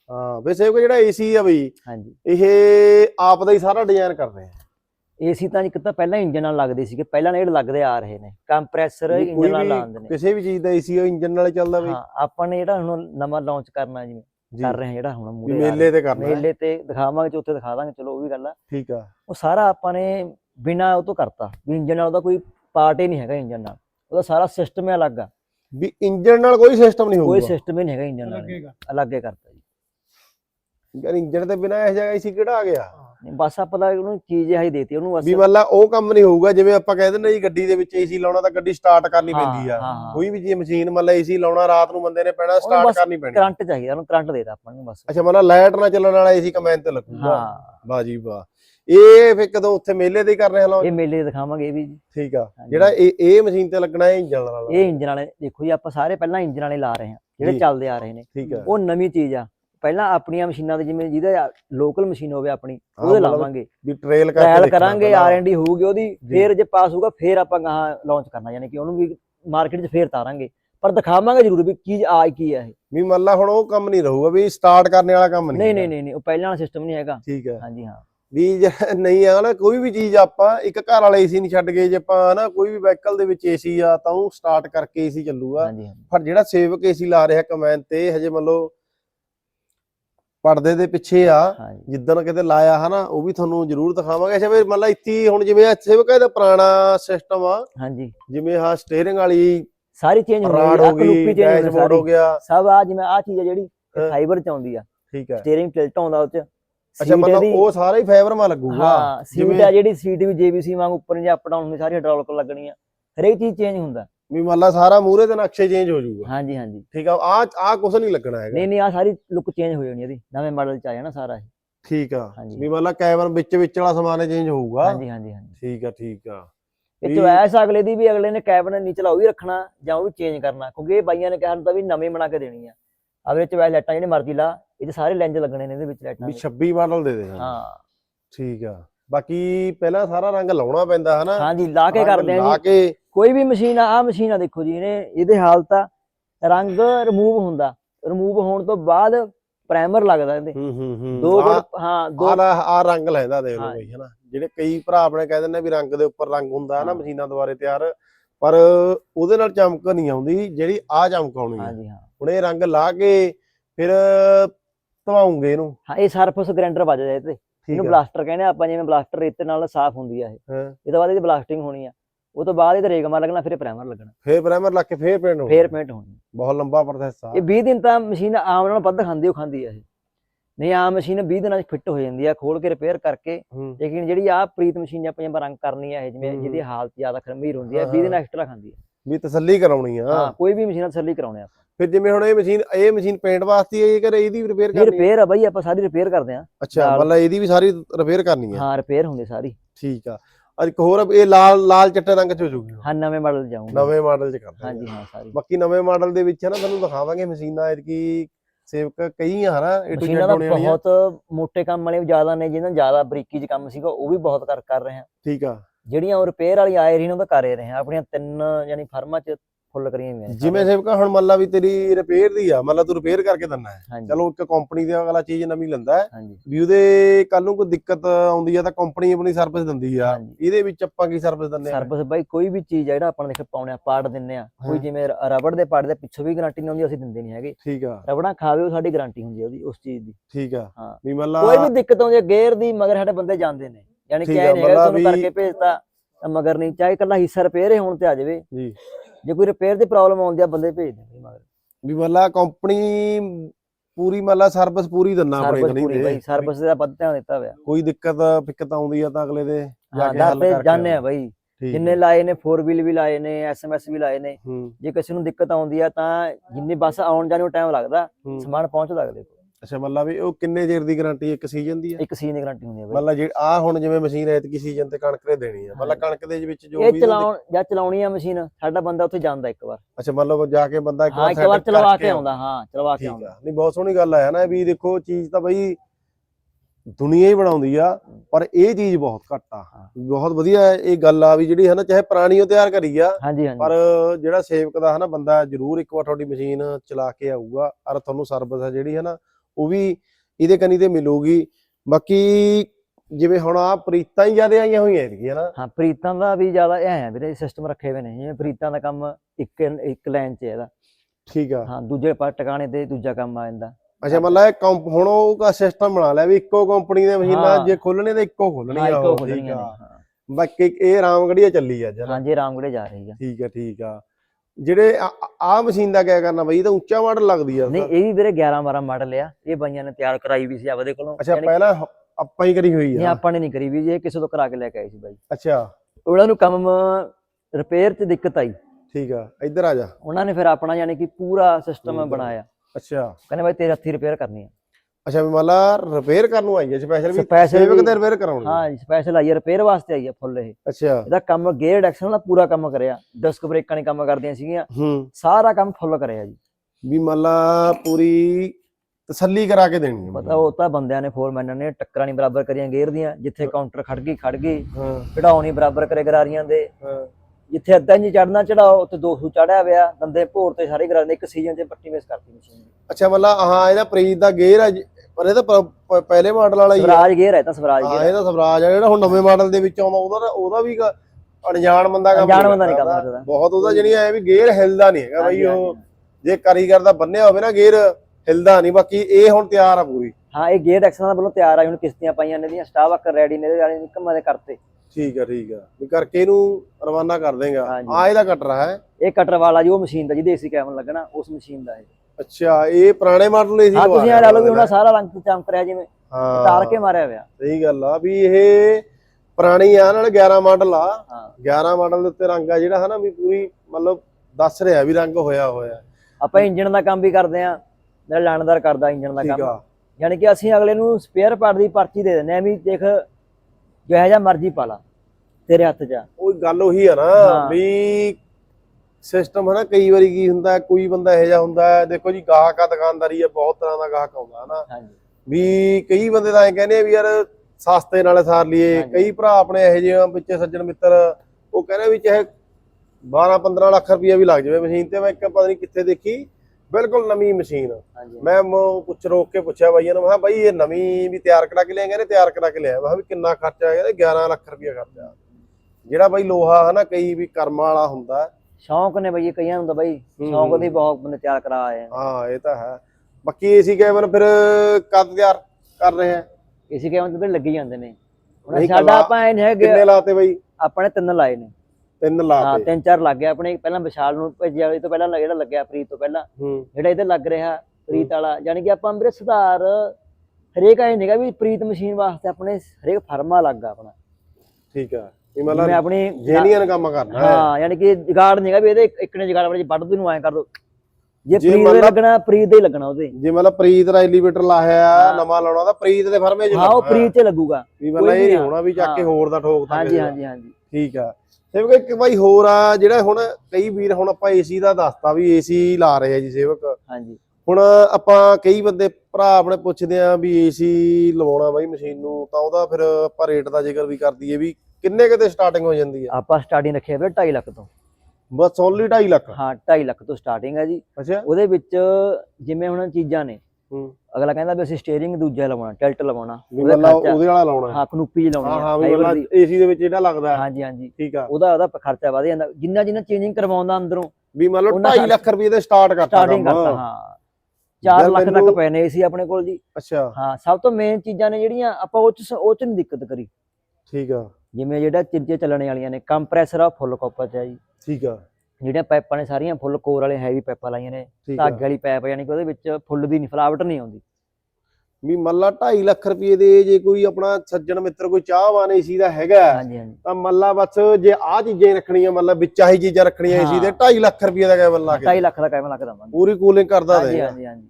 A: ਹਾਂ ਵੈਸੇ ਉਹ ਜਿਹੜਾ ਏਸੀ ਆ ਬਈ
B: ਹਾਂਜੀ
A: ਇਹ ਆਪ ਦਾ ਹੀ ਸਾਰਾ ਡਿਜ਼ਾਈਨ ਕਰਦੇ ਆ
B: ਏਸੀ ਤਾਂ ਇੱਕ ਤਾਂ ਪਹਿਲਾਂ ਇੰਜਨ ਨਾਲ ਲੱਗਦੇ ਸੀਗੇ ਪਹਿਲਾਂ ਜਿਹੜੇ ਲੱਗਦੇ ਆ ਰਹੇ ਨੇ ਕੰਪਰੈਸਰ
A: ਕੋਈ
B: ਇੰਜਨ ਨਾਲ ਲਾਉਂਦੇ ਨੇ।
A: ਕਿਸੇ ਵੀ ਚੀਜ਼ ਦਾ ਏਸੀ ਉਹ ਇੰਜਨ ਨਾਲ ਚੱਲਦਾ ਬਈ।
B: ਹਾਂ ਆਪਾਂ ਨੇ ਜਿਹੜਾ ਹੁਣ ਨਵਾਂ ਲਾਂਚ ਕਰਨਾ ਜਿਵੇਂ
A: ਜੀ।
B: ਕਰ ਰਹੇ ਹਾਂ ਜਿਹੜਾ ਹੁਣ ਮੂਰੇ
A: ਮੇਲੇ ਤੇ ਕਰਨਾ।
B: ਮੇਲੇ ਤੇ ਦਿਖਾਵਾਂਗੇ ਤੇ ਉੱਥੇ ਦਿਖਾ ਦਾਂਗੇ ਚਲੋ ਉਹ ਵੀ ਗੱਲ ਆ।
A: ਠੀਕ ਆ।
B: ਉਹ ਸਾਰਾ ਆਪਾਂ ਨੇ ਬਿਨਾ ਉਹ ਤੋਂ ਕਰਤਾ ਵੀ ਇੰਜਨ ਨਾਲ ਉਹਦਾ ਕੋਈ ਪਾਰਟ ਹੀ ਨਹੀਂ ਹੈਗਾ ਇੰਜਨ ਨਾਲ। ਉਹਦਾ ਸਾਰਾ ਸਿਸਟਮ ਹੀ ਅਲੱਗ ਆ।
A: ਵੀ ਇੰਜਨ ਨਾਲ ਕੋਈ ਸਿਸਟਮ ਨਹੀਂ
B: ਕੋਈ
A: ਹੋਊਗਾ।
B: ਸਿਸਟਮ ਹੀ ਨਹੀਂ ਹੈਗਾ ਇੰਜਨ ਨਾਲ। ਅਲੱਗ ਹੀ ਕਰਤਾ ਜੀ।
A: ਯਾਰ ਇੰਜਨ ਤੇ ਬਿਨਾ ਇਹ ਜਗ੍ਹਾ ਏਸੀ ਕਿਹੜਾ ਆ ਗਿਆ?
B: ਬਸ ਆਪਾਂ ਤਾਂ ਉਹਨੂੰ ਚੀਜ਼ ਆਹੀ ਦੇਤੀ ਉਹਨੂੰ ਬਸ
A: ਵੀ ਮਤਲਬ ਉਹ ਕੰਮ ਨਹੀਂ ਹੋਊਗਾ ਜਿਵੇਂ ਆਪਾਂ ਕਹਿ ਦਿੰਦੇ ਜੀ ਗੱਡੀ ਦੇ ਵਿੱਚ ਏਸੀ ਲਾਉਣਾ ਤਾਂ ਗੱਡੀ ਸਟਾਰਟ ਕਰਨੀ
B: ਹਾਂ,
A: ਪੈਂਦੀ ਆ।
B: ਹਾਂ, ਹਾਂ।
A: ਕੋਈ ਵੀ ਜੀ ਮਸ਼ੀਨ ਮਤਲਬ ਏਸੀ ਲਾਉਣਾ ਰਾਤ ਨੂੰ ਬੰਦੇ ਨੇ ਪੈਣਾ ਸਟਾਰਟ
B: ਬਸ
A: ਕਰਨੀ ਪੈਣੀ।
B: ਕਰੰਟ ਚਾਹੀਦਾ ਉਹਨੂੰ ਕਰੰਟ ਦੇਤਾ ਆਪਾਂ ਨੂੰ ਬਸ।
A: ਅੱਛਾ ਮਤਲਬ ਲਾਈਟ ਨਾਲ ਚੱਲਣ ਵਾਲਾ ਏਸੀ ਕਮੈਨ ਤੇ ਲੱਗੂਗਾ।
B: ਹਾਂ।
A: ਵਾਹ ਜੀ ਵਾਹ। ਇਹ ਫੇ ਕਦੋਂ ਉੱਥੇ ਮੇਲੇ ਤੇ ਹੀ ਕਰ ਰਹੇ ਹਾਂ
B: ਇਹ ਮੇਲੇ 'ਚ ਦਿਖਾਵਾਂਗੇ ਇਹ ਵੀ ਜੀ।
A: ਠੀਕ ਆ।
B: ਹਾਂਜੀ।
A: ਜਿਹੜਾ ਇਹ ਇਹ ਮਸ਼ੀਨ ਤੇ ਲੱਗਣਾ ਹੈ ਇੰਜਨ ਵਾਲਾ।
B: ਇਹ ਇੰਜਨ ਵਾਲੇ ਦੇਖੋ ਜੀ ਆਪਾਂ ਸਾਰੇ ਪਹਿਲਾਂ ਇੰਜਨ ਵਾਲੇ ਲਾ ਰਹੇ ਹਾਂ ਜਿਹੜੇ
A: ਜੀ।
B: ਚੱਲਦੇ ਆ ਰਹੇ ਨੇ।
A: ਠੀਕ ਆ।
B: ਉਹ ਨਵੀਂ ਚੀਜ਼ ਆ। ਪਹਿਲਾਂ ਆਪਣੀਆਂ ਮਸ਼ੀਨਾਂ ਦੇ ਜਿਵੇਂ ਜਿਹਦੇ ਲੋਕਲ ਮਸ਼ੀਨ ਹੋਵੇ ਆਪਣੀ
A: ਹਾਂ,
B: ਉਹਦੇ ਲਾਵਾਂਗੇ।
A: ਵੀ ਟ੍ਰੇਲ ਕਰਕੇ ਦੇਖਣਾ
B: ਕਰਾਂਗੇ
A: ਪਹਿਲਾਂ।
B: ਆਰ ਐਂਡ ਡੀ ਹੋਊਗੀ ਉਹਦੀ। ਫਿਰ ਜੇ ਪਾਸ ਹੋਊਗਾ ਫਿਰ ਆਪਾਂ ਗਾਹਾਂ ਲਾਂਚ ਕਰਨਾ ਯਾਨੀ ਕਿ ਉਹਨੂੰ ਵੀ ਮਾਰਕੀਟ 'ਚ ਫੇਰ ਤਾਰਾਂਗੇ। ਪਰ ਦਿਖਾਵਾਂਗੇ ਜ਼ਰੂਰ ਵੀ ਕੀ ਆ ਕੀ ਆ ਇਹ।
A: ਵੀ ਮੱਲਾ ਹੁਣ ਉਹ ਕੰਮ ਨਹੀਂ ਰਹੂਗਾ ਵੀ ਸਟਾਰਟ ਕਰਨ ਵਾਲਾ ਕੰਮ ਨਹੀਂ
B: ਨਹੀਂ ਨਹੀਂ ਉਹ ਪਹਿਲਾਂ ਵਾਲਾ ਸਿਸਟਮ ਨਹੀਂ ਹੈਗਾ।
A: ਠੀਕ ਆ
B: ਹਾਂਜੀ ਹਾਂ।
A: ਵੀ ਨਹੀਂ ਆ ਨਾ ਕੋਈ ਵੀ ਚੀਜ਼ ਆਪਾਂ ਇੱਕ ਘਰ ਵਾਲਾ ਏਸੀ ਨਹੀਂ ਛੱਡ ਕੇ ਜੇ ਆਪਾਂ ਨਾ ਕੋਈ ਵੀ ਵਹੀਕਲ ਦੇ ਵਿੱਚ ਏਸੀ ਆ ਤਾਂ ਉਹ ਸਟਾਰਟ ਕਰਕੇ ਏਸੀ ਚੱਲੂਗਾ। ਪਰ ਜਿਹੜਾ ਸੇਵਕ ਏਸੀ ਲਾ ਰਿਹਾ ਕਮੈਨ ਤੇ ਹਜੇ ਮੰਨ ਲਓ ਪਰਦੇ ਦੇ ਪਿੱਛੇ ਆ
B: ਹਾਂਜੀ।
A: ਜਿੱਦਣ ਕਿਤੇ ਲਾਇਆ ਹਨਾ ਉਹ ਵੀ ਤੁਹਾਨੂੰ ਜ਼ਰੂਰ ਦਿਖਾਵਾਂਗੇ। ਅੱਛਾ ਵੀ ਮਤਲਬ ਇੱਥੇ ਹੁਣ ਜਿਵੇਂ ਆ ਸੇਵਕ ਇਹਦਾ ਪੁਰਾਣਾ ਸਿਸਟਮ ਆ।
B: ਹਾਂਜੀ।
A: ਜਿਵੇਂ ਆ ਸਟੀਅਰਿੰਗ ਵਾਲੀ
B: ਸਾਰੀ ਚੇਂਜ ਹੋ
A: ਰਾਡ
B: ਗਈ
A: ਹੋ ਗਈ
B: ਚੇਂਜ ਹੋ
A: ਡੈਸ਼ਬੋਰਡ ਹੋ
B: ਗਈ
A: ਗਿਆ।
B: ਸਭ ਆ ਜਿਵੇਂ ਆ ਚੀਜ਼ ਆ ਜਿਹੜੀ
A: ਹਾਂ।
B: ਫਾਈਬਰ ਚ ਆਉਂਦੀ ਆ।
A: ਠੀਕ ਹੈ
B: ਸਟੀਅਰਿੰਗ ਟਿਲਟ ਆਉਂਦਾ ਉਹ ਚ।
A: ਅੱਛਾ ਮਤਲਬ
B: ਇਹਦੀ-
A: ਉਹ ਸਾਰਾ ਹੀ ਫਾਈਬਰ ਮਾ ਲੱਗੂਗਾ।
B: ਹਾਂ ਸੀਟ
A: ਜਿਵੇਂ-
B: ਆ ਜਿਹੜੀ ਸੀਟ ਵੀ ਜੇਬੀਸੀ ਵਾਂਗ ਉੱਪਰ ਜਾਂ ਅਪ ਡਾਊਨ ਹੁੰਦੀ ਸਾਰੀ ਹਾਈਡ੍ਰੋਲਿਕ ਲੱਗਣੀ ਆ ਹਰੇਕ ਚੀਜ਼ ਚੇਂਜ ਹੁੰਦਾ।
A: ਵੀ ਮੰਨ ਲਾ ਸਾਰਾ ਮੂਰੇ ਤੇ ਨਕਸ਼ੇ ਚੇਂਜ ਹੋ ਜਾਊਗਾ।
B: ਹਾਂਜੀ ਹਾਂਜੀ।
A: ਠੀਕ ਆ ਆ ਆ ਕੁਝ ਨਹੀਂ ਲੱਗਣਾ ਹੈਗਾ।
B: ਨਹੀਂ ਨਹੀਂ ਆ ਸਾਰੀ ਲੁੱਕ ਚੇਂਜ ਹੋ ਜਾਣੀ ਇਹਦੀ। ਨਵੇਂ ਮਾਡਲ ਚ ਆ ਜਾਣਾ ਸਾਰਾ ਇਹ।
A: ਠੀਕ ਆ
B: ਹਾਂਜੀ।
A: ਵੀ ਮੰਨ ਲਾ ਕੈਬਨ ਵਿੱਚ ਵਿੱਚ ਵਾਲਾ ਸਮਾਨ ਚੇਂਜ ਹੋਊਗਾ।
B: ਹਾਂਜੀ ਹਾਂਜੀ ਹਾਂਜੀ।
A: ਠੀਕ ਆ ਠੀਕ ਆ।
B: ਇਹ
A: ਵੀ-
B: ਚੋਇਸ ਅਗਲੇ ਦੀ ਵੀ ਅਗਲੇ ਨੇ ਕੈਬਨ ਨੀਚੇ ਉਹ ਵੀ ਰੱਖਣਾ ਜਾਂ ਉਹ ਵੀ ਚੇਂਜ ਕਰਨਾ। ਕਿਉਂਕਿ ਇਹ ਬਾਈਆਂ ਨੇ ਕਿਹਾ ਹੁੰਦਾ ਵੀ ਨਵੇਂ ਬਣਾ ਕੇ ਦੇਣੀ ਆ। ਅਗਲੇ ਚ ਵੈਸ ਲਾਈਟਾਂ ਜਿਹੜੇ ਮਰਜ਼ੀ ਲਾ ਇਹ 'ਚ ਸਾਰੇ ਲੈਂਜ ਲੱਗਣੇ ਨੇ ਇਹਦੇ ਵਿੱਚ ਲਾਈਟਾਂ
A: ਵੀ
B: ਦੇ
A: 26 ਮਾਡਲ ਦੇ ਦੇ। ਸਾਨੂੰ।
B: ਹਾਂ।
A: ਠੀਕ ਆ। ਬਾਕੀ ਪਹਿਲਾਂ ਸਾਰਾ ਰੰਗ ਲਾਉਣਾ ਪੈਂਦਾ ਹਨਾ।
B: ਹਾਂਜੀ ਲਾ ਕੇ ਕਰਦੇ ਆ
A: ਲਾ
B: ਜੀ।
A: ਕੇ।
B: ਕੋਈ ਵੀ ਮਸ਼ੀਨ ਆ ਆਹ ਮਸ਼ੀਨ ਆ ਦੇਖੋ ਜੀ ਇਹਨੇ ਇਹਦੇ ਹਾਲਤ ਆ ਰੰਗ ਰਿਮੂਵ ਹੁੰਦਾ। ਰਿਮੂਵ ਹੋਣ ਤੋਂ ਬਾਅਦ ਪ੍ਰਾਈਮਰ ਲੱਗਦਾ ਇਹਦੇ।
A: ਹੂੰ ਹੂੰ ਹੂੰ।
B: ਦੋ ਗੁਣ ਹਾਂ ਦੋ
A: ਆਹ ਰੰਗ ਲੈਂਦਾ ਦੇਖ ਲਓ
B: ਹਾਂ।
A: ਬਈ ਹਨਾ। ਜਿਹੜੇ ਕਈ ਭਰਾ ਆਪਣੇ ਕਹਿ ਦਿੰਦੇ ਵੀ ਰੰਗ ਦੇ ਉੱਪਰ ਰੰਗ ਹੁੰਦਾ ਹੈ ਨਾ
B: ਹਾਂ।
A: ਮਸ਼ੀਨਾਂ ਦੁਆਰੇ ਤਿਆਰ। ਪਰ ਉਹਦੇ ਨਾਲ ਚਮਕ ਨਹੀਂ ਆਉਂਦੀ ਜਿਹੜੀ ਆ ਚਮਕ ਆਉਣੀ ਹੈ
B: ਹਾਂਜੀ ਹਾਂ।
A: ਹੁਣ ਇਹ ਰੰਗ ਲਾ ਕੇ ਫਿਰ ਧਵਾਉਂਗੇ ਇਹਨੂੰ।
B: ਹਾਂ ਇਹ ਸਰਫਸ ਗ੍ਰਾਈਂਡਰ ਵੱਜਦਾ ਇਹ ਤੇ। ਇਹਨੂੰ ਬਲਾਸਟਰ ਕਹਿੰਦੇ ਆਪਾਂ ਜਿਵੇਂ ਬਲਾਸਟਰ ਰੇਤੇ ਨਾਲ ਸਾਫ਼ ਹੁੰਦੀ ਆ ਇਹ। ਇਹ ਤੋਂ ਬਾਅਦ ਇਹਦੀ ਬਲਾਸਟਿੰਗ ਹੋਣੀ ਆ। ਉਹ ਤੋਂ ਬਾਅਦ ਇਹਦੇ ਰੇਗਮਾ ਲੱਗਣਾ ਫਿਰ ਪ੍ਰਾਈਮਰ ਲੱਗਣਾ।
A: ਫੇਰ ਪ੍ਰਾਈਮਰ ਲਾ ਕੇ ਫੇਰ ਪੇਂਟ ਹੋਣਾ
B: ਫੇਰ ਪੇਂਟ ਹੋਣੀ
A: ਬਹੁਤ ਲੰਬਾ ਪ੍ਰੋਸੈਸ ਆ।
B: ਇਹ 20 ਦਿਨ ਤਾਂ ਮਸ਼ੀਨ ਆਮ ਨਾਲੋਂ ਵੱਧ ਖਾਂਦੀ ਉਹ ਖਾਂਦੀ ਆ ਇਹ। ਨਹੀਂ ਆਮ ਮਸ਼ੀਨ 20 ਦਿਨਾਂ 'ਚ ਫਿੱਟ ਹੋ ਜਾਂਦੀ ਆ ਖੋਲ ਕੇ ਰਿਪੇਅਰ ਕਰਕੇ। ਲੇਕਿਨ ਜਿਹੜੀ ਆ ਪ੍ਰੀਤ ਮਸ਼ੀਨ ਆਪਾਂ ਜਿਵੇਂ ਰੰਗ ਕਰਨੀ ਆ ਇਹ ਜਿਵੇਂ। ਜਿਹਦੀ ਹਾਲਤ ਜ਼ਿਆਦਾ ਖਰਮੀਰ ਹੁੰਦੀ ਆ
A: ਹਾਂ,
B: 20 ਦਿਨ। ਐਕਸਟਰਾ ਖਾਂਦੀ ਆ।
A: ਵੀ ਤਸੱਲੀ ਕਰਾਉਣੀ ਆ।
B: ਹਾਂ ਕੋਈ ਵੀ ਮਸ਼ੀਨ ਤਸੱਲੀ ਕਰਾਉਣੇ ਆ
A: ਫਿਰ ਜਿਵੇਂ ਹੁਣ ਇਹ ਮਸ਼ੀਨ ਇਹ ਮਸ਼ੀਨ ਪੇਂਟ ਵਾਸਤੇ ਹੈ ਕਿ ਇਹਦੀ ਰਿਪੇਅਰ
B: ਇਹ
A: ਕਰਨੀ ਹੈ?
B: ਰਿਪੇਅਰ ਆ ਬਾਈ ਆਪਾਂ ਸਾਰੀ ਰਿਪੇਅਰ ਕਰਦੇ ਆ।
A: ਅੱਛਾ ਮਤਲਬ ਇਹਦੀ ਵੀ ਸਾਰੀ ਰਿਪੇਅਰ ਕਰਨੀ ਹੈ?
B: ਹਾਂ ਰਿਪੇਅਰ ਹੁੰਦੀ ਸਾਰੀ।
A: ਠੀਕ ਆ। ਅੱਜ ਇੱਕ ਹੋਰ ਇਹ ਲਾਲ ਲਾਲ ਚਿੱਟੇ ਰੰਗ ਚ ਹੋ ਜੂਗੀ
B: ਹਾਂ ਨਵੇਂ ਮਾਡਲ ਜਾਊਂਗੇ।
A: ਨਵੇਂ ਮਾਡਲ ਚ ਕਰ ਦਾਂਗੇ
B: ਹਾਂਜੀ ਹਾਂ ਸਾਰੀ।
A: ਬਾਕੀ ਨਵੇਂ ਮਾਡਲ ਦੇ ਵਿੱਚ ਹੈ ਨਾ ਤੁਹਾਨੂੰ ਦਿਖਾਵਾਂਗੇ ਮਸ਼ੀਨਾਂ ਐਤਕੀ। ਸੇਵਕ ਕਈ ਆ ਹਨਾ ਇਹ ਟੂ ਜ਼ੈਡ
B: ਦਾ
A: ਹੋਣੇ ਵਾਲੀਆਂ।
B: ਬਹੁਤ ਮੋਟੇ ਕੰਮ ਵਾਲੇ ਜ਼ਿਆਦਾ ਨੇ ਜਿਹਨਾਂ ਜ਼ਿਆਦਾ ਬਰੀਕੀ 'ਚ ਕੰਮ ਸੀਗਾ ਉਹ ਵੀ ਬਹੁਤ ਕਰ ਕਰ ਰਹੇ ਆ।
A: ਠੀਕ ਆ।
B: ਜਿਹੜੀਆਂ ਉਹ ਰਿਪੇਅਰ ਵਾਲੀ ਆਏ ਰਹੀ ਨੇ ਉਹ ਕਰ ਹੀ ਰਹੇ ਆ। ਆਪਣੀਆਂ ਤਿੰਨ ਯਾਨੀ ਫਰਮਾਂ 'ਚ ਫੁੱਲ ਕਰੀਆਂ ਹੋਈਆਂ ਨੇ।
A: ਜਿਵੇਂ ਸੇਵਕਾ ਹੁਣ ਮੰਨ ਲਾ ਵੀ ਤੇਰੀ ਰਿਪੇਅਰ ਦੀ ਆ ਮੰਨ ਲਾ ਤੂੰ ਰਿਪੇਅਰ ਕਰਕੇ ਦਿੰਨਾ ਹੈ। ਚਲੋ ਇੱਕ ਕੰਪਨੀ ਦੇ ਅਗਲਾ ਚੀਜ਼ ਨਵੀਂ ਲੈਂਦਾ ਹੈ। ਵੀ ਉਹਦੇ ਕੱਲ ਨੂੰ ਕੋਈ ਦਿੱਕਤ ਆਉਂਦੀ ਆ ਤਾਂ ਕੰਪਨੀ ਆਪਣੀ ਸਰਵਿਸ ਦਿੰਦੀ ਆ। ਇਹਦੇ ਵਿੱਚ ਆਪਾਂ ਕੀ ਸਰਵਿਸ ਦਿੰਦੇ ਆ?
B: ਸਰਵਿਸ ਬਾਈ ਕੋਈ ਵੀ ਚੀਜ਼ ਆ ਜਿਹੜਾ ਆਪਾਂ ਦੇਖ ਪਾਉਣੇ ਆ ਪਾਰਟ ਦਿੰਨੇ ਆ। ਕੋਈ
A: ਹਾਂ।
B: ਜਿਵੇਂ ਰਬੜ ਦੇ ਪਾਰਟ ਦੇ ਪਿੱਛੋਂ ਵੀ ਗਾਰੰਟੀ ਨਹੀਂ ਹੁੰਦੀ ਅਸੀਂ ਦਿੰਦੇ ਨਹੀਂ ਹੈਗੇ।
A: ਠੀਕ ਆ।
B: ਰਬੜਾਂ ਖਾਵੇ ਉਹ ਸਾਡੀ ਗਾਰੰਟੀ ਹੁੰਦੀ ਆ ਉਹਦੀ ਉਸ ਚੀਜ਼ ਦੀ।
A: ਠੀਕ ਆ।
B: ਹਾਂ।
A: ਵੀ ਮੰਨ ਲਾ
B: ਕੋਈ ਵੀ ਦਿੱਕਤ ਆਉਂਦੀ ਹੈ ਗੇਅਰ ਦੀ ਮਗਰ ਸਾਡੇ ਬੰਦੇ ਜਾਂਦੇ ਨੇ। ਯਾਨੀ ਕਿ
A: ਠੀਕ
B: ਇਹ ਨਹੀਂ ਹੈਗਾ
A: ਮਤਲਬ
B: ਤੁਹਾਨੂੰ
A: ਵੀ-
B: ਕਰਕੇ ਭੇਜਤਾ ਤਾਂ ਮਗਰ ਨਹੀਂ ਚਾਹੇ ਇਕੱਲਾ ਹਿੱਸਾ ਰਿਪੇਅਰ ਹੋਣ ਤੇ ਆ ਜਾਵੇ।
A: ਜੀ।
B: ਜੇ ਕੋਈ ਰਿਪੇਅਰ ਦੀ ਪ੍ਰੋਬਲਮ ਆਉਂਦੀ ਆ ਬੰਦੇ ਭੇਜ ਦਿੰਦੇ ਮਗਰ।
A: ਵੀ ਮੰਨ ਲਾ ਕੰਪਨੀ ਪੂਰੀ ਮੰਨ ਲਾ ਸਰਵਿਸ ਪੂਰੀ ਦਿੰਨਾ ਆਪਣੇ
B: ਸਰਵਿਸ ਪੂਰੀ ਬਾਈ ਸਰਵਿਸ ਦਾ ਵੱਧ ਧਿਆਨ ਦਿੱਤਾ ਹੋਇਆ।
A: ਕੋਈ ਦਿੱਕਤ ਫਿੱਕਤ ਆਉਂਦੀ ਆ ਤਾਂ ਅਗਲੇ ਦੇ ਜਾ
B: ਹਾਂ
A: ਕੇ ਹੱਲ ਕਰਕੇ
B: ਜਾਣੇ ਆ
A: ਠੀਕ
B: ਜਿੰਨੇ। ਲਾਏ ਨੇ 4 ਵੀਲ ਵੀ ਲਾਏ ਨੇ ਐਸਐਮਐਸ ਵੀ ਲਾਏ ਨੇ।
A: ਹੂੰ।
B: ਜੇ ਕਿਸੇ ਨੂੰ ਦਿੱਕਤ ਆਉਂਦੀ ਆ ਤਾਂ ਜਿੰਨੀ ਬੱਸ ਆਉਣ ਜਾਣ ਨੂੰ ਟਾਈਮ ਲੱਗਦਾ।
A: ਹੂੰ।
B: ਸਮਾਨ ਪਹੁੰਚਦਾ ਅਗਲੇ ਕੋਲ।
A: ਅੱਛਾ ਮੰਨ ਲਾ ਵੀ ਉਹ ਕਿੰਨੇ ਚਿਰ ਦੀ ਗਾਰੰਟੀ ਇੱਕ ਸੀਜ਼ਨ ਦੀ ਆ?
B: ਇੱਕ ਸੀਨ ਦੀ ਗਾਰੰਟੀ ਹੁੰਦੀ ਆ ਬਾਈ
A: ਮੰਨ ਲਾ ਜੇ ਆ ਹੁਣ ਜਿਵੇਂ ਮਸ਼ੀਨ ਐਤਕੀ ਸੀਜ਼ਨ ਤੇ ਕਣਕ ਦੇ ਦੇਣੀ ਆ। ਮੰਨ ਲਾ
B: ਹਾਂਜੀ।
A: ਕਣਕ ਦੇ ਵਿੱਚ ਜੋ
B: ਇਹ
A: ਵੀ
B: ਚਲਾਉਣ ਜਾਂ ਚਲਾਉਣੀ ਆ ਮਸ਼ੀਨ ਸਾਡਾ ਬੰਦਾ ਉੱਥੇ ਜਾਂਦਾ ਇੱਕ ਵਾਰ।
A: ਅੱਛਾ ਮੰਨ ਲਓ ਜਾ ਕੇ ਬੰਦਾ ਇੱਕ
B: ਹਾਂ
A: ਵਾਰ
B: ਇੱਕ ਵਾਰ ਚਲਵਾ ਕੇ ਆਉਂਦਾ। ਹਾਂ ਚਲਵਾ ਕੇ ਆਉਂਦਾ।
A: ਨਹੀਂ ਬਹੁਤ ਸੋਹਣੀ ਗੱਲ ਆ ਨਾ? ਵੀ ਦੇਖੋ ਚੀਜ਼ ਤਾਂ ਬਈ ਦੁਨੀਆ ਹੀ ਬਣਾਉਂਦੀ ਆ ਪਰ ਇਹ ਚੀਜ਼ ਬਹੁਤ ਘੱਟ ਆ।
B: ਹਾਂ।
A: ਬਹੁਤ ਵਧੀਆ ਇਹ ਗੱਲ ਆ ਵੀ ਜਿਹੜੀ ਹੈ ਨਾ ਚਾਹੇ ਪੁਰਾਣੀ ਉਹ ਤਿਆਰ ਕਰੀ ਆ ਪਰ ਜਿਹੜਾ ਸੇਵਕ ਦਾ ਹੈ ਨਾ ਬੰਦਾ ਜ਼ਰੂਰ ਇੱਕ ਵਾਰ ਤੁਹਾਡੀ ਮਸ਼ੀਨ ਚਲਾ ਕੇ ਆਊਗਾ ਔਰ ਤੁਹਾਨੂੰ ਸਰਵਿਸ ਆ ਜਿਹੜੀ ਹੈ ਨਾ ਉਹ ਵੀ ਇਹਦੇ ਕਨੀ ਤੇ ਮਿਲੂਗੀ। ਬਾਕੀ ਜਿਵੇਂ ਹੁਣ ਆ ਪ੍ਰੀਤਾਂ ਹੀ ਜ਼ਿਆਦਾ ਆਈਆਂ ਹੋਈਆਂ ਇਹਦੀਆਂ ਨਾ
B: ਹਾਂ ਪ੍ਰੀਤਾਂ ਦਾ ਵੀ ਜ਼ਿਆਦਾ ਇਹ ਹੈ ਵੀਰੇ ਸਿਸਟਮ ਰੱਖੇ ਹੋਏ ਨੇ ਜਿਵੇਂ ਪ੍ਰੀਤਾਂ ਦਾ ਕੰਮ ਇੱਕ ਇੱਕ ਲਾਈਨ 'ਚ ਇਹਦਾ।
A: ਠੀਕ ਆ।
B: ਹਾਂ ਦੂਜੇ ਪਰ ਟਿਕਾਣੇ ਤੇ ਦੂਜਾ ਕੰਮ ਆ ਜਾਂਦਾ।
A: ਅੱਛਾ ਮਤਲਬ ਇਹ ਹੁਣ ਉਹ ਦਾ ਸਿਸਟਮ ਬਣਾ ਲਿਆ ਵੀ ਇੱਕੋ ਕੰਪਨੀ ਦੇ ਮਸ਼ੀਨਾਂ। ਜੇ ਖੋਲਣੇ ਤਾਂ ਇੱਕੋ ਖੋਲਣੀਆਂ ਉਹ, ਠੀਕ ਆ। ਬਾਕੀ ਇਹ ਰਾਮਗੜੀਆ ਚੱਲੀ ਅੱਜ
B: ਹਾਂਜੀ ਰਾਮਗੜੇ ਜਾ ਰਹੀ ਆ।
A: ਠੀਕ ਆ ਠੀਕ ਆ। ਜਿਹੜੇ ਆ ਮਸ਼ੀਨ ਦਾ ਕਿਆ ਕਰਨਾ ਬਈ ਇਹ ਤਾਂ ਉੱਚਾ ਮਾਡਲ ਲੱਗਦੀ ਆ।
B: ਨਹੀਂ ਇਹ ਵੀ ਵੀਰੇ 11 12 ਮਾਡਲ ਆ। ਇਹ ਬਾਈਆਂ ਨੇ ਤਿਆਰ ਕਰਾਈ ਵੀ ਸੀ ਆਪਦੇ ਕੋਲੋਂ।
A: ਅੱਛਾ ਪਹਿਲਾਂ ਆਪਾਂ ਹੀ ਕਰੀ ਹੋਈ
B: ਨਹੀਂ
A: ਆ
B: ਆਪਾਂ ਨੇ ਨਹੀਂ ਕਰੀ ਵੀ ਜੇ ਕਿਸੇ ਤੋਂ ਕਰਾ ਕੇ ਲੈ ਕੇ ਆਏ ਸੀ ਬਾਈ।
A: ਅੱਛਾ।
B: ਉਹਨਾਂ ਨੂੰ ਕੰਮ ਰਿਪੇਅਰ 'ਚ ਦਿੱਕਤ ਆਈ।
A: ਠੀਕ ਆ ਇੱਧਰ ਆ ਜਾ।
B: ਉਹਨਾਂ ਨੇ ਫਿਰ ਆਪਣਾ ਯਾਨੀ ਕਿ ਪੂਰਾ ਸਿਸਟਮ। ਬਣਾਇਆ।
A: ਅੱਛਾ।
B: ਕਹਿੰਦੇ ਬਾਈ ਤੇਰੇ ਹੱਥੀ ਰਿਪੇਅਰ ਕਰਨੀ ਆ।
A: ਅੱਛਾ ਵੀ ਮਤਲਬ ਰਿਪੇਅਰ ਕਰਨ ਨੂੰ ਆਈ ਹੈ ਸਪੈਸ਼ਲ ਵੀ
B: Special
A: ਸੇਵਕ
B: ਵੀ-
A: ਤੇ ਰਿਪੇਅਰ ਕਰਾਉਣੀ
B: ਹਾਂ ਸਪੈਸ਼ਲ ਆਈ ਰਿਪੇਅਰ ਵਾਸਤੇ ਆਈ ਆ ਫੁੱਲ ਇਹ।
A: ਅੱਛਾ।
B: ਇਹਦਾ ਕੰਮ ਗੇਅਰ ਡੈਕਸ਼ਨ ਦਾ ਪੂਰਾ ਕੰਮ ਕਰਿਆ। ਡਿਸਕ ਬ੍ਰੇਕਾਂ ਨੇ ਕੰਮ ਕਰਦੀਆਂ ਸੀਗੀਆਂ।
A: ਹੂੰ।
B: ਸਾਰਾ ਕੰਮ ਫੁੱਲ ਕਰਿਆ ਜੀ।
A: ਵੀ ਮਤਲਬ ਪੂਰੀ ਤਸੱਲੀ ਕਰਾ ਕੇ ਦੇਣੀ ਹੈ
B: ਪਤਾ ਉਹ ਤਾਂ ਬੰਦਿਆਂ ਨੇ ਫੋਰਮੈਨਾਂ ਨੇ ਟੱਕਰਾਂ ਨਹੀਂ ਬਰਾਬਰ ਕਰੀਆਂ ਗੇਅਰ ਦੀਆਂ ਜਿੱਥੇ ਕਾਊਂਟਰ ਖੜ ਗਈ ਖੜ ਗਈ।
A: ਹਾਂ।
B: ਚੜਾਉ ਨਹੀਂ ਬਰਾਬਰ ਕਰੇ ਗਰਾਰੀਆਂ ਦੇ।
A: ਹਾਂ।
B: ਜਿੱਥੇ ਅੱਧਾ ਇੰਚ ਚੜਨਾ ਚੜਾਓ ਉੱਥੇ 200 ਚੜਿਆ ਹੋਇਆ ਦੰਦੇ ਭੋਰ ਤੇ ਸਾਰੇ ਗਰਾਰੀਆਂ ਇੱਕ ਸੀਜ਼ਨ 'ਚ ਪੱਟੀ ਮਿਸ ਕਰਤੀ ਮਸ਼ੀਨ ਦੀ
A: ਅੱਛਾ ਮਤਲਬ ਹਾਂ ਇਹਦਾ ਪ੍ਰੀਤ ਦਾ ਗੇਅਰ ਜੀ, ਪਰ ਇਹ ਤਾਂ ਪ- ਪਹਿਲੇ ਮਾਡਲ ਵਾਲਾ ਹੀ ਆ
B: ਸਵਰਾਜ ਗੇਅਰ ਹੈ ਤਾਂ ਸਵਰਾਜ
A: ਹਾਂ
B: ਗੇਅਰ
A: ਇਹਦਾ ਸਵਰਾਜ ਆ ਜਿਹੜਾ ਹੁਣ ਨਵੇਂ ਮਾਡਲ ਦੇ ਵਿੱਚ ਆਉਂਦਾ ਉਹਦਾ ਤਾਂ- ਉਹਦਾ ਵੀ ਕ- ਅਣਜਾਣ ਬੰਦਾ ਕੰਮ
B: ਅਣਜਾਣ ਬੰਦਾ ਨਹੀਂ। ਕੰਮ ਕਰਦਾ।
A: ਬਹੁਤ ਉਹਦਾ ਜਿਹੜੀ ਐ ਵੀ ਗੇਅਰ ਹਿਲਦਾ ਨਹੀਂ ਹੈਗਾ ਬਈ
B: ਹਾਂਜੀ,
A: ਉਹ ਜੇ ਕਾਰੀਗਰ ਦਾ ਬੰਨਿਆ ਹੋਵੇ ਨਾ ਗੇਅਰ ਹਿਲਦਾ ਨਹੀਂ। ਬਾਕੀ ਇਹ ਹੁਣ ਤਿਆਰ ਆ ਪੂਰੀ।
B: ਹਾਂ ਇਹ ਗੇਅਰ ਡੈਕਸ਼ਨ ਦਾ ਵੱਲੋਂ ਤਿਆਰ ਆ ਹੁਣ ਕਿਸ਼ਤੀਆਂ ਪਾਈਆਂ ਨੇ ਦੀਆਂ ਸਟਾਫ ਵਰਕਰ ਰੈਡੀ ਨੇ ਇਹਦੇ ਵਾਲੇ ਨਿਕਮਾਂ ਦੇ ਕਰਤੇ।
A: ਠੀਕ ਆ ਠੀਕ ਆ। ਵੀ ਕਰਕੇ ਇਹਨੂੰ ਰਵਾਨਾ ਕਰ ਦੇਗਾ।
B: ਹਾਂਜੀ।
A: ਆ ਇਹਦਾ ਕੱਟ ਰਹਾ ਹੈ।
B: ਇਹ ਕਟਰ ਵਾਲਾ ਜੀ ਉਹ ਮਸ਼ੀਨ ਦਾ ਜਿਹਦੇ ਏਸੀ ਕੈਬਨ ਲੱਗਣਾ ਉਸ ਮਸ਼ੀਨ ਦਾ ਇਹ।
A: ਅੱਛਾ ਇਹ ਪੁਰਾਣੇ ਮਾਡਲ ਨੇ ਸੀ
B: ਹਾਂ ਤੁਸੀਂ ਇਹ ਲਾ ਲਓ ਵੀ ਉਹਨਾਂ ਸਾਰਾ ਰੰਗ ਚਮਕ ਰਿਹਾ ਜਿਵੇਂ
A: ਹਾਂ।
B: ਤਾਰ ਕੇ ਮਾਰਿਆ ਹੋਇਆ।
A: ਸਹੀ ਗੱਲ ਆ ਵੀ ਇਹ ਪੁਰਾਣੀ ਆ ਨਾਲ 11 ਮਾਡਲ ਆ।
B: ਹਾਂ।
A: 11 ਮਾਡਲ ਦੇ ਉੱਤੇ ਰੰਗ ਆ ਜਿਹੜਾ ਹਨਾ ਵੀ ਪੂਰੀ ਮਤਲਬ ਦੱਸ ਰਿਹਾ ਵੀ ਰੰਗ ਹੋਇਆ ਹੋਇਆ।
B: ਆਪਾਂ ਇੰਜਨ ਦਾ ਕੰਮ ਵੀ ਕਰਦੇ ਆ ਮੇਰਾ ਲਾਣੇਦਾਰ ਕਰਦਾ ਇੰਜਨ ਦਾ ਕੰਮ। ਯਾਨੀ ਕਿ ਅਸੀਂ ਅਗਲੇ ਨੂੰ ਸਪੇਅਰ ਪਾਰਟ ਦੀ ਪਰਚੀ ਦੇ ਦਿੰਦੇ ਆ ਵੀ ਦੇਖ ਜਿਹੋ ਜਿਹਾ ਮਰਜ਼ੀ ਪਾ ਲਾ ਤੇਰੇ ਹੱਥ 'ਚ।
A: ਉਹ ਗੱਲ ਉਹੀ ਆ ਨਾ। ਵੀ ਸਿਸਟਮ ਹੈ ਨਾ ਕਈ ਵਾਰੀ ਕੀ ਹੁੰਦਾ ਕੋਈ ਬੰਦਾ ਇਹੋ ਜਿਹਾ ਹੁੰਦਾ ਦੇਖੋ ਜੀ ਗਾਹਕ ਆ ਦੁਕਾਨਦਾਰੀ ਹੈ ਬਹੁਤ ਤਰ੍ਹਾਂ ਦਾ ਗਾਹਕ ਆਉਂਦਾ ਹਨਾ
B: ਹਾਂਜੀ
A: ਵੀ ਕਈ ਬੰਦੇ ਤਾਂ ਐ ਕਹਿੰਦੇ ਆ ਵੀ ਯਾਰ ਸਸਤੇ ਨਾਲ ਸਾਰ ਲਈਏ। ਕਈ ਭਰਾ ਆਪਣੇ ਇਹੋ ਜਿਹੇ ਆ ਵਿੱਚ ਸੱਜਣ ਮਿੱਤਰ ਉਹ ਕਹਿੰਦੇ ਵੀ ਚਾਹੇ 12 15 ਲੱਖ ਰੁਪਈਆ ਵੀ ਲੱਗ ਜਾਵੇ ਮਸ਼ੀਨ ਤੇ ਮੈਂ ਇੱਕ ਪਤਾ ਨਹੀਂ ਕਿੱਥੇ ਦੇਖੀ ਬਿਲਕੁਲ ਨਵੀਂ ਮਸ਼ੀਨ ਮੈਂ ਪੁੱਛ ਰੋਕ ਕੇ ਪੁੱਛਿਆ ਬਾਈਆਂ ਨੂੰ ਮੈਂ ਕਿਹਾ ਬਾਈ ਇਹ ਨਵੀਂ ਵੀ ਤਿਆਰ ਕਰਾ ਕੇ ਲਿਆਂਗੇ ਨੇ ਤਿਆਰ ਕਰਾ ਕੇ ਲਿਆ ਮੈਂ ਕਿਹਾ ਵੀ ਕਿੰਨਾ ਖਰਚਾ ਆ ਕਹਿੰਦੇ 11 ਲੱਖ ਰੁਪਈਆ ਖਰਚਾ ਜਿਹੜਾ ਬਾਈ ਲੋਹਾ ਹਨਾ ਕਈ ਵੀ ਕਰਮਾਂ ਵਾਲਾ ਹੁੰਦਾ।
B: ਸ਼ੌਂਕ ਨੇ ਬਈ ਕਈਆਂ ਨੂੰ ਤਾਂ ਬਈ ਸ਼ੌਂਕ ਦੀ ਬਹੁਤ ਬੰਦੇ ਤਿਆਰ ਕਰਾ ਆਏ ਆ।
A: ਹਾਂ ਇਹ ਤਾਂ ਹੈ। ਬਾਕੀ ਏਸੀ ਕੈਬਨ ਫਿਰ ਕਦ ਤਿਆਰ ਕਰ ਰਹੇ ਆ?
B: ਇਸੇ ਕਿਵੇਂ ਤੇ ਲੱਗੀ ਜਾਂਦੇ ਨੇ। ਹੁਣ ਸਾਡਾ ਆਪਾਂ ਇਹ ਨਹੀਂ ਹੈਗੇ।
A: ਕਿੰਨੇ ਲਾਤੇ ਬਾਈ?
B: ਆਪਣੇ ਤਿੰਨ ਲਾਏ ਨੇ।
A: ਤਿੰਨ
B: ਹਾਂ
A: ਲਾਤੇ
B: ਤਿੰਨ ਚਾਰ ਲੱਗ ਆਪਣੇ। ਪਹਿਲਾਂ ਵਿਸ਼ਾਲ ਨੂੰ ਭੇਜਿਆ ਇਹ ਤੋਂ ਪਹਿਲਾਂ ਜਿਹੜਾ ਲੱਗਿਆ ਪ੍ਰੀਤ ਤੋਂ ਪਹਿਲਾਂ।
A: ਹੂੰ।
B: ਜਿਹੜਾ ਇਹਦੇ ਲੱਗ ਰਿਹਾ ਪ੍ਰੀਤ ਵਾਲਾ। ਯਾਨੀ ਕਿ ਆਪਾਂ ਵੀਰੇ ਸੁਧਾਰ ਹਰੇਕ ਐ ਨਹੀਂਗਾ ਵੀ ਪ੍ਰੀਤ ਮਸ਼ੀਨ ਵਾਸਤੇ ਆਪਣੇ ਹਰੇਕ ਫਰਮਾ ਲੱਗਾ ਆਪਣਾ।
A: ਠੀਕ ਆ। ਇਹ
B: ਮੈਂ ਆਪਣੀ
A: ਜੇਨੀਅਨ ਕੰਮ ਕਰਨਾ ਹੈ।
B: ਹਾਂ ਯਾਨੀ ਕਿ ਜਗਾੜ ਨਹੀਂਗਾ ਵੀ ਇਹਦੇ ਇੱਕ ਨੇ ਜਗਾੜ ਵਾਲੇ ਵੱਢ ਨੂੰ ਐ ਕਰ ਦੋ। ਜੇ ਪ੍ਰੀਤ ਦੇ ਲੱਗਣਾ ਪ੍ਰੀਤ ਦੇ ਹੀ ਲੱਗਣਾ ਉਹਦੇ।
A: ਜੇ ਮਤਲਬ ਪ੍ਰੀਤ ਦਾ ਐਲੀਵੇਟਰ ਲਾਇਆ। ਨਵਾਂ ਲਾਉਣਾ ਤਾਂ ਪ੍ਰੀਤ ਦੇ ਫਰਮੇ ਚ
B: ਹਾਂ ਉਹ। ਪ੍ਰੀਤ 'ਚ ਲੱਗੂਗਾ।
A: ਵੀ ਮਤਲਬ ਇਹ ਨਹੀਂ ਹੋਣਾ ਵੀ ਚੱਕ ਕੇ। ਹੋਰ ਦਾ ਠੋਕ ਦਾਂਗੇ
B: ਹਾਂਜੀ ਹਾਂਜੀ ਹਾਂਜੀ।
A: ਠੀਕ ਆ। ਸੇਵਕ ਇੱਕ ਬਾਈ ਹੋਰ ਆ ਜਿਹੜਾ ਹੁਣ ਕਈ ਵੀਰ ਹੁਣ ਆਪਾਂ ਏਸੀ ਦਾ ਦੱਸਤਾ ਵੀ ਏਸੀ ਲਾ ਰਹੇ ਆ ਜੀ ਸੇਵਕ।
B: ਹਾਂਜੀ।
A: ਹੁਣ ਆਪਾਂ ਕਈ ਬੰਦੇ ਭਰਾ ਆਪਣੇ ਪੁੱਛਦੇ ਆ ਵੀ ਏਸੀ ਲਵਾਉਣਾ ਬਾਈ ਮਸ਼ੀਨ ਨੂੰ ਤਾਂ ਉਹਦਾ ਫਿਰ ਆਪਾਂ ਰੇਟ ਦਾ ਜ਼ਿਕਰ ਵੀ ਕਰ ਦਈਏ ਵੀ ਕਿੰਨੇ ਕਿਤੇ ਸਟਾਰਟਿੰਗ ਹੋ ਜਾਂਦੀ ਆ?
B: ਆਪਾਂ ਸਟਾਰਟਿੰਗ ਰੱਖਿਆ ਵੀਰੇ 2.5 ਲੱਖ ਤੋਂ।
A: ਬਸ ਓਨਲੀ 2.5 ਲੱਖ?
B: ਹਾਂ 2.5 ਲੱਖ ਤੋਂ ਸਟਾਰਟਿੰਗ ਹੈ ਜੀ।
A: ਅੱਛਾ।
B: ਉਹਦੇ ਵਿੱਚ ਜਿਵੇਂ ਹੁਣ ਚੀਜ਼ਾਂ ਨੇ
A: ਹੂੰ।
B: ਅਗਲਾ ਕਹਿੰਦਾ ਵੀ ਅਸੀਂ ਸਟੀਅਰਿੰਗ ਦੂਜਾ ਲਵਾਉਣਾ ਟਿਲਟ ਲਵਾਉਣਾ ਉਹਦਾ
A: ਵਾਲਾ ਲਾਉਣਾ।
B: ਹਾਂ ਕਨੂਪੀ ਲਾਉਣੀ
A: ਹਾਂ ਹਾਂ ਵੀ। ਏਸੀ ਦੇ। ਵਿੱਚ ਜਿਹੜਾ ਲੱਗਦਾ। ਹੈ।
B: ਹਾਂਜੀ ਹਾਂਜੀ।
A: ਠੀਕ ਆ।
B: ਉਹਦਾ ਉਹਦਾ ਖਰਚਾ ਵਧ ਜਾਂਦਾ। ਜਿੰਨਾ ਜਿੰਨਾ ਚੇਂਜਿੰਗ ਕਰਵਾਉਂਦਾ ਅੰਦਰੋਂ
A: ਵੀ ਮਤਲਬ
B: ਉਹਨਾਂ
A: 2.5 ਲੱਖ ਰੁਪਏ ਦੇ ਸਟਾਰਟ ਕਰਤਾ
B: ਸਟਾਰਟਿੰਗ। ਕਰਤਾ ਹਾਂ। 4
A: ਯਾਰ
B: ਲੱਖ ਤੱਕ ਪਏ ਨੇ ਸੀ ਆਪਣੇ ਕੋਲ ਜੀ।
A: ਅੱਛਾ।
B: ਹਾਂ ਸਭ ਤੋਂ ਮੇਨ ਚੀਜ਼ਾਂ ਨੇ ਜਿਹੜੀਆਂ ਆਪਾਂ ਉਹ ਚ ਉਹ ਚ ਨਹੀਂ ਦਿੱਕਤ ਕਰੀ।
A: ਠੀਕ ਆ।
B: ਜਿਵੇਂ ਜਿਹੜਾ ਚਿੱਜੇ ਚੱਲਣ ਵਾਲੀਆਂ ਨੇ ਕੰਪਰੈਸਰ ਆ ਫੁੱਲ ਕਾਪਰ ਚ ਆ ਜੀ।
A: ਠੀਕ ਆ।
B: ਜਿਹੜੀਆਂ ਪਾਈਪਾਂ ਨੇ ਸਾਰੀਆਂ ਫੁੱਲ ਕੋਰ ਵਾਲੇ ਹੈਵੀ ਪਾਈਪਾਂ ਲਾਈਆਂ ਨੇ
A: ਆ।
B: ਧਾਗੇ ਵਾਲੀ ਪਾਈਪ ਯਾਨੀ ਕਿ ਉਹਦੇ ਵਿੱਚ ਫੁੱਲ ਦੀ ਨਹੀਂ ਫਲਾਵਟ ਨਹੀਂ ਆਉਂਦੀ।
A: ਵੀ ਮੱਲਾ 2.5 ਲੱਖ ਰੁਪਏ ਦੇ ਜੇ ਕੋਈ ਆਪਣਾ ਸੱਜਣ ਮਿੱਤਰ ਕੋਈ ਚਾਹਵਾਨ ਏਸੀ ਦਾ ਹੈਗਾ ਤਾਂ ਮੱਲਾ ਬਸ ਜੇ ਆਹ ਚੀਜ਼ਾਂ ਰੱਖਣੀਆਂ ਮਤਲਬ ਵਿੱਚ ਆਹੀ ਚੀਜ਼ਾਂ ਰੱਖਣੀਆਂ ਏਸੀ ਦੇ 2.5 ਲੱਖ ਰੁਪਏ ਦਾ ਕੈਬਨ ਲਾ ਕੇ
B: 2.5 ਲੱਖ ਦਾ ਕਿਵੇਂ ਲੱਗ ਦਵਾਂਗੇ।
A: ਪੂਰੀ ਕੂਲਿੰਗ ਕਰਦਾ ਦੇਗਾ।
B: ਹਾਂਜੀ ਹਾਂਜੀ।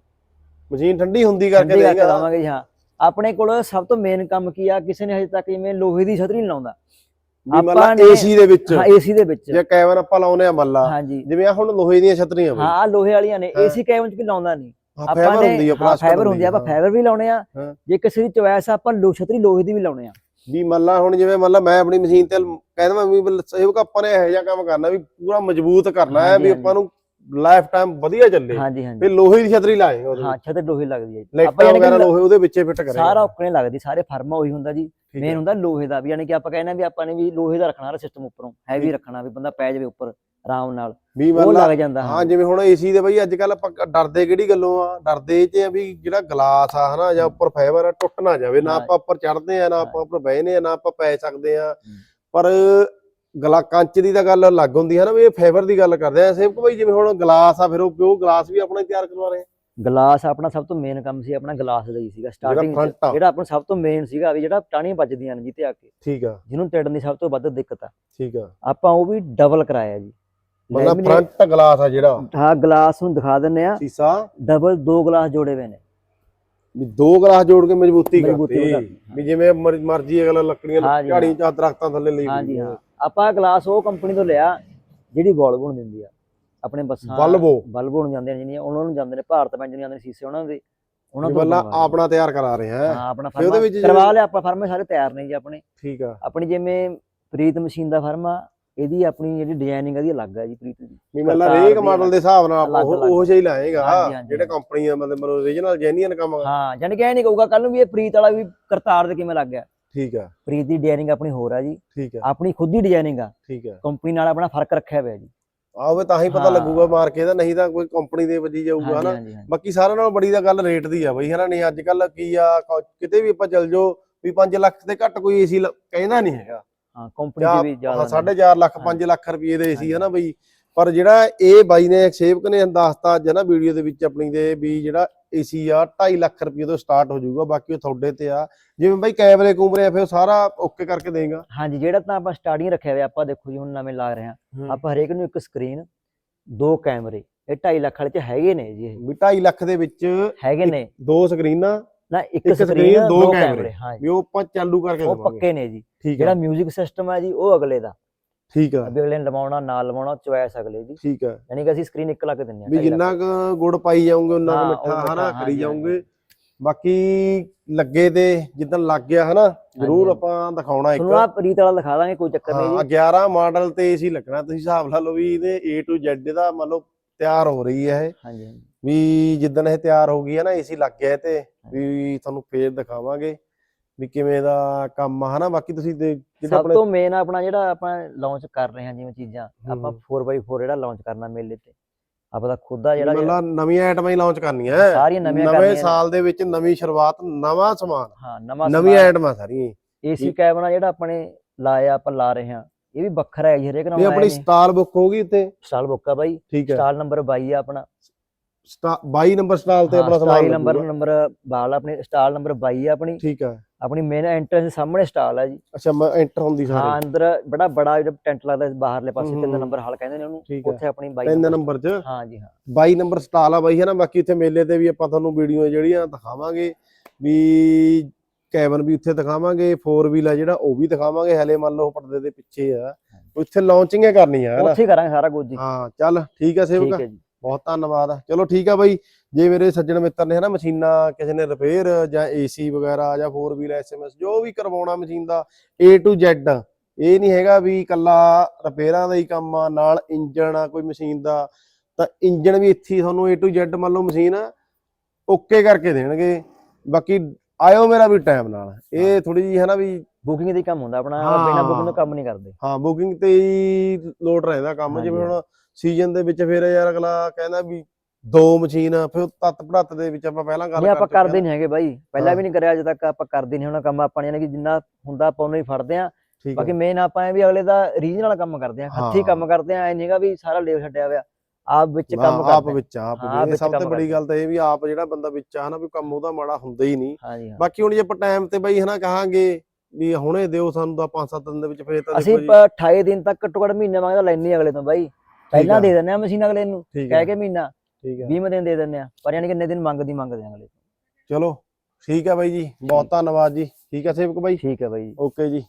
A: ਮਸ਼ੀਨ ਠੰਡੀ ਹੁੰਦੀ ਕਰਕੇ ਦੇਗਾ।
B: ਦਵਾਂਗੇ ਜੀ ਹਾਂ। ਆਪਣੇ ਕੋਲ ਸਭ ਤੋਂ ਮੇਨ ਕੰਮ ਕੀ ਆ? ਕਿਸੇ ਨੇ ਹਜੇ ਤੱਕ ਜਿਵੇਂ ਲੋਹੇ ਦੀ ਛਤਰੀ ਨਹੀਂ ਲਾਉਂਦਾ। ਆਪਾਂ
A: ਏਸੀ ਦੇ ਵਿੱਚ।
B: ਹਾਂ ਏਸੀ ਦੇ ਵਿੱਚ।
A: ਜੇ ਕੈਬਨ ਆਪਾਂ ਲਾਉਨੇ ਆ ਮੱਲਾ। ਜਿਵੇਂ ਆ ਹੁਣ ਲੋਹੇ ਦੀਆਂ ਛਤਰੀਆਂ
B: ਹਾਂ ਲੋਹੇ ਵਾਲੀਆਂ ਨੇ। ਏਸੀ ਕੈਬਨ ਚ ਵੀ ਲਾਉਂਦਾ ਨਹੀਂ। ਆਪਾਂ ਨੇ ਫਾਈਬਰ ਹੁੰਦੀ ਆ ਆਪਾਂ ਫਾਈਬਰ ਵੀ ਲਾਉਣੇ ਆ। ਜੇ ਕਿਸੇ ਦੀ ਚੋਇਸ ਆ ਆਪਾਂ ਲੋ ਛਤਰੀ ਲੋਹੇ ਦੀ ਵੀ ਲਾਉਣੇ ਆ
A: ਵੀ ਮੱਲਾ ਹੁਣ ਜਿਵੇਂ ਮੱਲਾ ਮੈਂ ਆਪਣੀ ਮਸ਼ੀਨ ਤੇ ਕਹਿੰਦਾ ਵੀ ਸੇਵਕ ਆਪਾਂ ਨੇ ਇਹੋ ਜਿਹਾ ਕੰਮ ਕਰਨਾ ਵੀ ਪੂਰਾ ਮਜ਼ਬੂਤ ਕਰਨਾ ਹੈ ਵੀ। ਆਪਾਂ ਨੂੰ ਲਾਈਫ ਟਾਈਮ ਵਧੀਆ ਚੱਲੇ।
B: ਹਾਂਜੀ
A: ਲੋਹੇ ਦੀ ਛਤਰੀ ਲਾਏਗਾ ਉਹਦੇ
B: ਹਾਂ ਛਤਰੀ ਲੋਹੇ ਲੱਗਦੀ ਹੈ ਜੀ। ਕਿ
A: ਵਗੈਰਾ ਲੋਹੇ ਉਹਦੇ ਵਿੱਚੇ ਫਿੱਟ ਕਰੇਗਾ
B: ਸਾਰਾ ਔਕਣੇ ਲੱਗਦੀ ਸਾਰੇ ਫਰਮਾ ਉਹੀ ਹੁੰਦਾ ਜੀ। ਮੇਨ। ਹੁੰਦਾ ਲੋਹੇ ਦਾ ਵੀ ਯਾਨੀ ਕਿ ਆਪਾਂ ਕਹਿੰਦੇ ਵੀ ਆਪਾਂ ਨੇ ਵੀ ਲੋਹੇ ਦਾ ਰੱਖਣਾ ਸਿਸਟਮ ਉੱਪਰੋਂ। ਹੈਵੀ ਰੱਖਣਾ ਵੀ ਬੰਦਾ ਪੈ ਜਾਵੇ ਉੱਪਰ ਆਰਾਮ ਨਾਲ। ਉਹ ਲੱਗ ਜਾਂਦਾ
A: ਹਾਂ ਜਿਵੇਂ ਹੁਣ ਏਸੀ ਦੇ ਬਈ ਅੱਜ ਕੱਲ ਆਪਾਂ ਡਰਦੇ ਕਿਹੜੀ ਗੱਲੋਂ ਆ? ਡਰਦੇ ਇਹ ਚ ਆ ਵੀ ਜਿਹੜਾ ਗਲਾਸ ਆ ਹਨਾ ਜਾਂ ਉੱਪਰ ਫਾਈਬਰ ਆ ਟੁੱਟ ਨਾ ਜਾਵੇ। ਨਾ। ਆਪਾਂ ਉੱਪਰ ਚੜਦੇ ਆ ਨਾ ਆਪਾਂ ਉੱਪਰ ਬਹਿਨੇ ਆ ਨਾ ਆਪਾਂ ਪੈ ਸਕਦੇ ਆ। ਪਰ ਗਲਾ ਕੰਚ ਦੀ ਤਾਂ ਗੱਲ ਅਲੱਗ ਹੁੰਦੀ ਹੈ ਨਾ ਵੀ ਇਹ ਫਾਈਬਰ ਦੀ ਗੱਲ ਕਰਦੇ ਆ। ਸੇਵਕ ਬਈ ਜਿਵੇਂ ਹੁਣ ਗਲਾਸ ਆ ਫਿਰ ਉਹ ਉਹ ਗਲਾਸ ਵੀ ਆਪਣਾ ਤਿਆਰ ਕਰਵਾ ਰਹੇ
B: ਗਲਾਸ ਆਪਣਾ ਸਭ ਤੋਂ ਮੇਨ ਕੰਮ ਸੀ ਆਪਣਾ ਗਲਾਸ ਦਾ ਹੀ ਸੀਗਾ। ਸਟਾਰਟਿੰਗ। ਜਿਹੜਾ ਆਪਣਾ ਸਭ ਤੋਂ ਮੇਨ ਸੀਗਾ ਵੀ ਜਿਹੜਾ ਟਾਣੀ ਵੱਜਦੀਆਂ ਨੇ ਜਿੱਤੇ ਆ ਕੇ।
A: ਠੀਕ ਆ।
B: ਜਿਹਨੂੰ ਟੇੜਨ ਦੀ ਸਭ ਤੋਂ ਵੱਧ ਦਿੱਕਤ ਆ।
A: ਠੀਕ ਆ।
B: ਆਪਾਂ ਉਹ ਵੀ ਡਬਲ ਕਰਾਇਆ ਜੀ।
A: ਮਤਲਬ ਫਰੰਟ ਗਲਾਸ ਆ ਜਿਹੜਾ।
B: ਹਾਂ ਗਲਾਸ ਨੂੰ ਦਿਖਾ ਦਿੰਨੇ ਆ।
A: ਸੀਸਾ।
B: ਡਬਲ ਦੋ ਗਲਾਸ ਜੋੜੇ ਹੋਏ ਨੇ।
A: ਵੀ ਦੋ ਗਲਾਸ ਜੋੜ ਕੇ ਮਜ਼ਬੂਤੀ
B: ਵਧਾਤੀ,
A: ਵੀ ਜਿਵੇਂ ਮਰ- ਮਰਜ਼ੀ ਅਗਲਾ ਲੱਕੜੀਆਂ ਝਾੜੀਆਂ ਚਾ ਦਰਖਤਾਂ ਥੱਲੇ ਲਈ
B: ਹਾਂਜੀ ਹਾਂ। ਆਪਾਂ ਗਲਾਸ ਉਹ ਕੰਪਨੀ ਤੋਂ ਲਿਆ ਜਿਹੜੀ ਬੋਲ ਬਣ ਦਿੰਦੀ ਆ। ਆਪਣੇ ਬੱਸਾਂ
A: ਬਲਬੋ
B: ਬਲਬ ਹੋਣ ਜਾਂਦੇ ਨੇ ਜਿਹੜੀਆਂ ਉਹਨਾਂ ਨੂੰ ਜਾਂਦੇ ਨੇ ਭਾਰਤ ਪੈਂਜ ਨੂੰ ਜਾਂਦੇ ਨੇ ਸੀਸੇ ਉਹਨਾਂ ਦੇ। ਉਹਨਾਂ ਤੋਂ ਬਣਵਾ
A: ਆਪਣਾ ਤਿਆਰ ਕਰਾ ਰਹੇ ਆ
B: ਹਾਂ ਆਪਣਾ ਫਰਮਾ ਕਰਵਾ ਲਿਆ ਆਪਾਂ ਫਰਮੇ ਸਾਰੇ ਤਿਆਰ ਨੇ ਜੀ ਆਪਣੇ।
A: ਠੀਕ ਆ।
B: ਆਪਣੀ ਜਿਵੇਂ ਪ੍ਰੀਤ ਮਸ਼ੀਨ ਦਾ ਫਰਮਾ ਇਹਦੀ ਆਪਣੀ ਜਿਹੜੀ ਡਿਜ਼ਾਈਨਿੰਗ ਇਹਦੀ ਅਲੱਗ ਹੈ ਜੀ ਪ੍ਰੀਤ ਦੀ।
A: ਵੀ ਮਤਲਬ
B: ਦੀ
A: ਮਾਡਲ ਦੇ ਹਿਸਾਬ ਨਾਲ
B: ਅਲੱਗ-
A: ਉਹ। ਉਹ ਜਿਹਾ ਲਾਏਗਾ। ਜਿਹੜੇ ਕੰਪਨੀਆਂ ਮਤਲਬ ਓਰੀਜਨਲ ਜੈਨੂਇਨ ਕੰਮ ਆ।
B: ਹਾਂ ਜਾਨੀ ਕਿ ਇਹ ਨਹੀਂ ਕਹੂਗਾ ਕੱਲ ਨੂੰ ਵੀ ਇਹ ਪ੍ਰੀਤ ਵਾਲਾ ਵੀ ਕਰਤਾਰ ਦੇ ਕਿਵੇਂ ਲੱਗ ਗਿਆ।
A: ਠੀਕ ਆ।
B: ਪ੍ਰੀਤ ਦੀ ਡਿਜ਼ਾਈਨਿੰਗ ਆਪਣੀ ਹੋਰ ਆ ਜੀ।
A: ਠੀਕ ਆ।
B: ਆਪਣੀ ਖੁਦ ਦੀ ਡਿਜ਼ਾਈਨਿੰਗ ਆ।
A: ਠੀਕ ਆ।
B: ਕੰਪਨੀ ਨਾਲ ਆਪਣਾ ਫ਼ਰਕ ਰੱਖਿਆ ਹੋਇਆ ਜੀ।
A: ਆਵੇ ਤਾਂ ਹੀ ਪਤਾ। ਲੱਗੂਗਾ ਮਾਰਕੇ ਦਾ ਨਹੀਂ ਤਾਂ ਕੋਈ ਕੰਪਨੀ ਦੇ ਵੱਜੀ ਜਾਊਗਾ ਹਨਾ? ਬਾਕੀ ਸਾਰਿਆਂ ਨਾਲੋਂ ਬੜੀ ਤਾਂ ਗੱਲ ਰੇਟ ਦੀ ਆ ਬਈ ਹਨਾ? ਨਹੀਂ ਅੱਜ ਕੱਲ ਕੀ ਆ ਕਿਤੇ ਵੀ ਆਪਾਂ ਚੱਲ ਜਾਓ ਵੀ 5 ਲੱਖ ਤੇ ਘੱਟ ਕੋਈ ਏਸੀ ਕਹਿੰਦਾ ਨਹੀਂ ਹੈਗਾ।
B: ਹਾਂ ਕੰਪਨੀ
A: ਜਾਂ
B: ਦੀ ਵੀ ਜ਼ਿਆਦਾ
A: ਹਾਂ,
B: ਨਹੀਂ।
A: ਸਾਢੇ ਚਾਰ ਲੱਖ 5 ਲੱਖ ਰੁਪਏ ਦੇ ਏਸੀ ਹਨਾ ਬਈ? ਪਰ ਜਿਹੜਾ ਇਹ ਬਾਈ ਨੇ ਸੇਵਕ ਨੇ ਦੱਸਤਾ ਅੱਜ ਨਾ ਵੀਡੀਓ ਦੇ ਵਿੱਚ ਆਪਣੀ ਦੇ ਵੀ ਜਿਹੜਾ ਏਸੀ ਆ 2.5 ਲੱਖ ਰੁਪਏ ਤੋਂ ਸਟਾਰਟ ਹੋ ਜਾਊਗਾ ਬਾਕੀ ਉਹ ਤੁਹਾਡੇ ਤੇ ਆ। ਜਿਵੇਂ ਬਾਈ ਕੈਮਰੇ ਕੂਮਰੇ ਆ ਫਿਰ ਉਹ ਸਾਰਾ ਓਕੇ ਕਰਕੇ ਦੇਗਾ।
B: ਹਾਂਜੀ ਜਿਹੜਾ ਤਾਂ ਆਪਾਂ ਸਟਾਰਟਿੰਗ ਰੱਖਿਆ ਹੋਇਆ ਆਪਾਂ ਦੇਖੋ ਜੀ ਹੁਣ ਨਵੇਂ ਲਾ ਰਹੇ ਹਾਂ। ਆਪਾਂ ਹਰੇਕ ਨੂੰ ਇੱਕ ਸਕਰੀਨ ਦੋ ਕੈਮਰੇ ਇਹ 2.5 ਲੱਖ ਵਾਲੇ ਚ ਹੈਗੇ ਨੇ ਜੀ ਇਹ।
A: ਵੀ 2.5 ਲੱਖ ਦੇ ਵਿੱਚ
B: ਹੈਗੇ ਨੇ।
A: ਦੋ ਸਕਰੀਨਾਂ
B: ਨਾ ਇੱਕ ਸਕਰੀਨ
A: ਦੋ ਕੈਮਰੇ। ਵੀ ਉਹ ਆਪਾਂ ਚਾਲੂ ਕਰਕੇ
B: ਉਹ ਪੱਕੇ ਨੇ ਜੀ। ਜਿਹੜਾ 뮤직 ਸਿਸਟਮ ਹੈ ਜੀ ਉਹ ਅਗਲੇ ਦਾ।
A: ਠੀਕ ਹੈ
B: ਅभी ਅਗਲੇ ਨੇ ਲਵਾਉਣਾ ਨਾ ਲਵਾਉਣਾ ਚੁਆਇਸ ਅਗਲੇ ਦੀ।
A: ਠੀਕ ਹੈ
B: ਯਾਨੀ ਕਿ ਅਸੀਂ ਸਕਰੀਨ ਇੱਕ ਲੱਖ ਦਿੰਨੇ ਆ
A: ਵੀ ਜਿੰਨਾ ਕੁ ਗੁੜ ਪਾਈ ਜਾਓਗੇ ਉਹਨਾਂ ਕੁ ਮਿੱਠਾ ਹਨਾ ਕਰੀ ਜਾਓਗੇ। ਬਾਕੀ ਲੱਗੇ ਤੇ ਜਿੱਦਣ ਲੱਗ ਗਿਆ ਹਨਾ ਜ਼ਰੂਰ। ਆਪਾਂ ਦਿਖਾਉਣਾ ਇੱਕ।
B: ਤੁਹਾਨੂੰ ਆ ਰੀਤ ਵਾਲਾ ਦਿਖਾ ਦਾਂਗੇ ਕੋਈ ਚੱਕਰ ਨਹੀਂ ਜੀ।
A: 11 ਮਾਡਲ ਤੇ ਏਸੀ ਲੱਗਣਾ ਤੁਸੀਂ ਹਿਸਾਬ ਲਾ ਲਓ ਵੀ ਇਹਦੇ A to Z ਦਾ ਮੰਨ ਲਓ ਤਿਆਰ ਹੋ ਰਹੀ ਹੈ ਇਹ।
B: ਹਾਂਜੀ
A: ਵੀ ਜਿੱਦਣ ਇਹ ਤਿਆਰ ਹੋ ਗਈ ਹੈ ਨਾ ਏਸੀ ਲੱਗ ਗਿਆ ਤੇ ਵੀ ਤੁਹਾਨੂੰ ਫੇਰ ਦਿਖਾਵਾਂਗੇ। ਵੀ ਕਿਵੇਂ ਦਾ ਕੰਮ ਆ ਹਨਾ? ਬਾਕੀ ਤੁਸੀਂ ਦੇ- ਜਿਹੜੇ
B: ਸਭ ਤੋਂ ਮੇਨ ਆਪਣਾ ਜਿਹੜਾ ਆਪਾਂ ਲਾਂਚ ਕਰ ਰਹੇ ਹਾਂ ਜਿਵੇਂ ਚੀਜ਼ਾਂ ਆਪਾਂ
A: ਹਮ।
B: 4x4 ਜਿਹੜਾ ਲਾਂਚ ਕਰਨਾ ਮੇਲੇ ਤੇ। ਆਪਾਂ ਦਾ ਖੁਦ ਦਾ ਜਿਹੜਾ
A: ਮਤਲਬ ਨਵੀਆਂ ਆਈਟਮਾਂ ਹੀ ਲਾਂਚ ਕਰਨੀਆਂ
B: ਸਾਰੀਆਂ ਨਵੀਆਂ
A: ਨਵੇਂ
B: ਕਰਨੀਆਂ ਨੇ।
A: ਸਾਲ ਦੇ ਵਿੱਚ ਨਵੀਂ ਸ਼ੁਰੂਆਤ ਨਵਾਂ ਸਮਾਨ।
B: ਹਾਂ ਨਵਾਂ
A: ਨਵੀਆਂ ਆਈਟਮਾਂ ਸਾਰੀਆਂ
B: ਏਸੀ ਕੈਬਨ ਜਿਹੜਾ ਆਪਣੇ ਲਾਇਆ ਆਪਾਂ ਲਾ ਰਹੇ ਹਾਂ। ਇਹ ਵੀ ਵੱਖਰਾ ਹੈ ਜੀ ਹਰੇਕ ਨਾਲ
A: ਇਹ ਆਪਣੀ ਸਟਾਲ ਬੁੱਕ ਹੋਗੀ ਉੱਤੇ।
B: ਸਟਾਲ ਬੁੱਕ ਆ ਬਾਈ। ਸਟਾਲ ਨੰਬਰ 22 ਆ ਆਪਣਾ।
A: 22 ਨੰਬਰ ਸਟਾਲ ਤੇ ਆਪਣਾ ਸਮਾਨ
B: ਨੰਬਰ
A: ਲੱਗੂਗਾ।
B: ਨੰਬਰ ਬਾਲ ਆਪਣੀ ਸਟਾਲ ਨੰਬਰ 22 ਆ ਆਪਣੀ।
A: ਠੀਕ ਹੈ
B: ਆਪਣੀ ਮੇਨ ਐਂਟਰੈਂਸ ਦੇ ਸਾਹਮਣੇ ਸਟਾਲ ਹੈ ਜੀ।
A: ਅੱਛਾ ਮੈਂ ਐਂਟਰ ਹੁੰਦੀ
B: ਹਾਂ
A: ਸਾਰੇ
B: ਅੰਦਰ ਬੜਾ ਬੜਾ ਜਿਹੜਾ ਟੈਂਟ ਲੱਗਦਾ ਬਾਹਰਲੇ ਪਾਸੇ ਤਿੰਨ। ਨੰਬਰ ਹਾਲ ਕਹਿੰਦੇ ਨੇ ਉਹਨੂੰ।
A: ਠੀਕ ਹੈ।
B: ਉੱਥੇ ਆਪਣੀ 22
A: ਤਿੰਨ ਨੰਬਰ 'ਚ।
B: ਹਾਂ ਜੀ ਹਾਂ।
A: 22 ਨੰਬਰ ਸਟਾਲ ਆ ਬਾਈ ਹੈ ਨਾ ਬਾਕੀ ਉੱਥੇ ਮੇਲੇ ਤੇ ਵੀ ਆਪਾਂ ਤੁਹਾਨੂੰ ਵੀਡੀਓ ਜਿਹੜੀਆਂ ਦਿਖਾਵਾਂਗੇ। ਵੀ ਕੈਬਨ ਵੀ ਉੱਥੇ ਦਿਖਾਵਾਂਗੇ 4 ਵੀਲ ਆ ਜਿਹੜਾ ਉਹ ਵੀ ਦਿਖਾਵਾਂਗੇ। ਹਲੇ ਮੰਨ ਲਓ ਪਰਦੇ ਦੇ ਪਿੱਛੇ ਆ। ਉੱਥੇ ਲਾਂਚਿੰਗ ਕਰਨੀ ਆ ਹੈ ਨਾ
B: ਉੱਥੇ ਹੀ ਕਰਾਂਗੇ ਸਾਰਾ ਕੁਝ ਜੀ।
A: ਹਾਂ ਚੱਲ ਠੀਕ ਆ
B: ਠੀਕ
A: ਸੇਵਕ
B: ਹੈ ਜੀ।
A: ਬਹੁਤ ਧੰਨਵਾਦ। ਚਲੋ ਠੀਕ ਆ ਬਾਈ। ਜੇ ਮੇਰੇ ਸੱਜਣ ਮਿੱਤਰ ਨੇ ਹਨਾ ਮਸ਼ੀਨਾਂ ਕਿਸੇ ਨੇ ਰਿਪੇਅਰ ਜਾਂ ਏਸੀ ਵਗੈਰਾ ਜਾਂ 4 ਵੀਲ ਐਸਐਮਐਸ ਜੋ ਵੀ ਕਰਵਾਉਣਾ ਮਸ਼ੀਨ ਦਾ A to Z, ਇਹ ਨਹੀਂ ਹੈਗਾ ਵੀ ਕੱਲਾ ਰਿਪੇਅਰਾਂ ਦਾ ਹੀ ਕੰਮ ਆ, ਨਾਲ ਇੰਜਣ ਆ ਕੋਈ ਮਸ਼ੀਨ ਦਾ, ਤਾਂ ਇੰਜਣ ਵੀ ਇੱਥੇ ਤੁਹਾਨੂੰ A to Z ਮੰਨ ਲਓ ਮਸ਼ੀਨ ਓਕੇ ਕਰਕੇ ਦੇਣਗੇ। ਬਾਕੀ ਆਇਓ ਮੇਰਾ ਵੀ ਟਾਈਮ ਨਾਲ। ਇਹ ਥੋੜੀ ਜੀ ਹਨਾ ਵੀ
B: ਬੁਕਿੰਗ ਦਾ ਹੀ ਕੰਮ ਹੁੰਦਾ ਆਪਣਾ
A: ਹਾਂ।
B: ਬਿਨਾ ਬੁਕਿੰਗ ਤੋਂ ਕੰਮ ਨਹੀਂ ਕਰਦੇ।
A: ਹਾਂ ਬੁਕਿੰਗ ਤੇ ਹੀ ਲੋਡ ਰਹਿੰਦਾ ਕੰਮ ਜਿਵੇਂ ਹੁਣ ਸੀਜ਼ਨ ਦੇ ਵਿੱਚ ਫਿਰ ਯਾਰ ਅਗਲਾ ਕਹਿੰਦਾ ਵੀ ਦੋ ਮਸ਼ੀਨ ਫਿਰ ਤੱਤ ਪੜਤ ਦੇ ਵਿੱਚ ਆਪਾਂ ਪਹਿਲਾਂ ਗੱਲ
B: ਨਹੀਂ ਆਪਾਂ ਕਰਦੇ ਨਹੀਂ ਹੈਗੇ ਬਾਈ। ਪਹਿਲਾਂ
A: ਹਾਂ।
B: ਵੀ ਨਹੀਂ ਕਰਿਆ ਅਜੇ ਤੱਕ ਆਪਾਂ ਕਰਦੇ ਨਹੀਂ ਹੁਣ ਕੰਮ ਆਪਾਂ ਯਾਨੀ ਕਿ ਜਿੰਨਾ ਹੁੰਦਾ ਆਪਾਂ ਉਹਨੂੰ ਹੀ ਫੜਦੇ ਆ ਬਾਕੀ
A: ਹੈ।
B: ਮੇਨ ਆਪਾਂ ਇਹ ਵੀ ਅਗਲੇ ਦਾ ਰੀਜਨਲ ਕੰਮ ਕਰਦੇ ਆ ਹੱਥੀ
A: ਹਾਂ।
B: ਕੰਮ ਕਰਦੇ ਆ ਐ ਨਹੀਂਗਾ ਵੀ ਸਾਰਾ ਲੇਵ ਛੱਡਿਆ ਹੋਇਆ। ਆਪ ਵਿੱਚ ਕੰਮ
A: ਆਪ
B: ਕਰਦੇ
A: ਵਿੱਚ ਆਪ
B: ਹਾਂ,
A: ਵੀ ਇਹ
B: ਵਿੱਚ
A: ਸਭ ਤੋਂ ਬੜੀ। ਗੱਲ ਤਾਂ ਇਹ ਵੀ ਆਪ ਜਿਹੜਾ ਬੰਦਾ ਵਿੱਚ ਆ ਨਾ ਵੀ ਕੰਮ ਉਹਦਾ ਮਾੜਾ ਹੁੰਦਾ ਹੀ ਨਹੀਂ। ਬਾਕੀ ਹੁਣ ਜੇ ਆਪਾਂ ਟਾਈਮ ਤੇ ਬਈ ਹਨਾ ਕਹਾਂਗੇ ਵੀ ਹੁਣੇ ਦਿਓ ਸਾਨੂੰ ਤਾਂ 5-7 ਦਿਨ ਦੇ ਵਿੱਚ ਫੇਰ ਤਾਂ
B: ਅਸੀਂ
A: ਦੇਖੋ ਜੀ।
B: ਪ- 28 ਦਿਨ ਤੱਕ ਘੱਟੋ ਘੱਟ ਮਹੀਨੇ ਮੰਗਦਾ ਲੈਣੇ ਅਗਲੇ ਤੋਂ ਬਾਈ। ਪਹਿਲਾਂ। ਦੇ ਦਿੰਦੇ ਆ ਮਸ਼ੀਨ ਅਗਲੇ ਨੂੰ ਕਹਿ ਕੇ ਮਹੀਨਾ।
A: ਠੀਕ ਹੈ
B: 20 ਦਿਨ ਦੇ ਦਿੰਦੇ ਆ ਪਰ ਯਾਨੀ ਕਿ ਇੰਨੇ ਦਿਨ ਮੰਗਦੀ ਮੰਗਦੇ ਆ ਅਗਲੇ
A: ਚਲੋ ਠੀਕ ਹੈ ਬਾਈ ਜੀ। ਬਹੁਤ ਧੰਨਵਾਦ ਜੀ। ਠੀਕ ਹੈ ਸੇਵਕ ਬਾਈ।
B: ਠੀਕ ਹੈ ਬਾਈ
A: ਓਕੇ ਜੀ।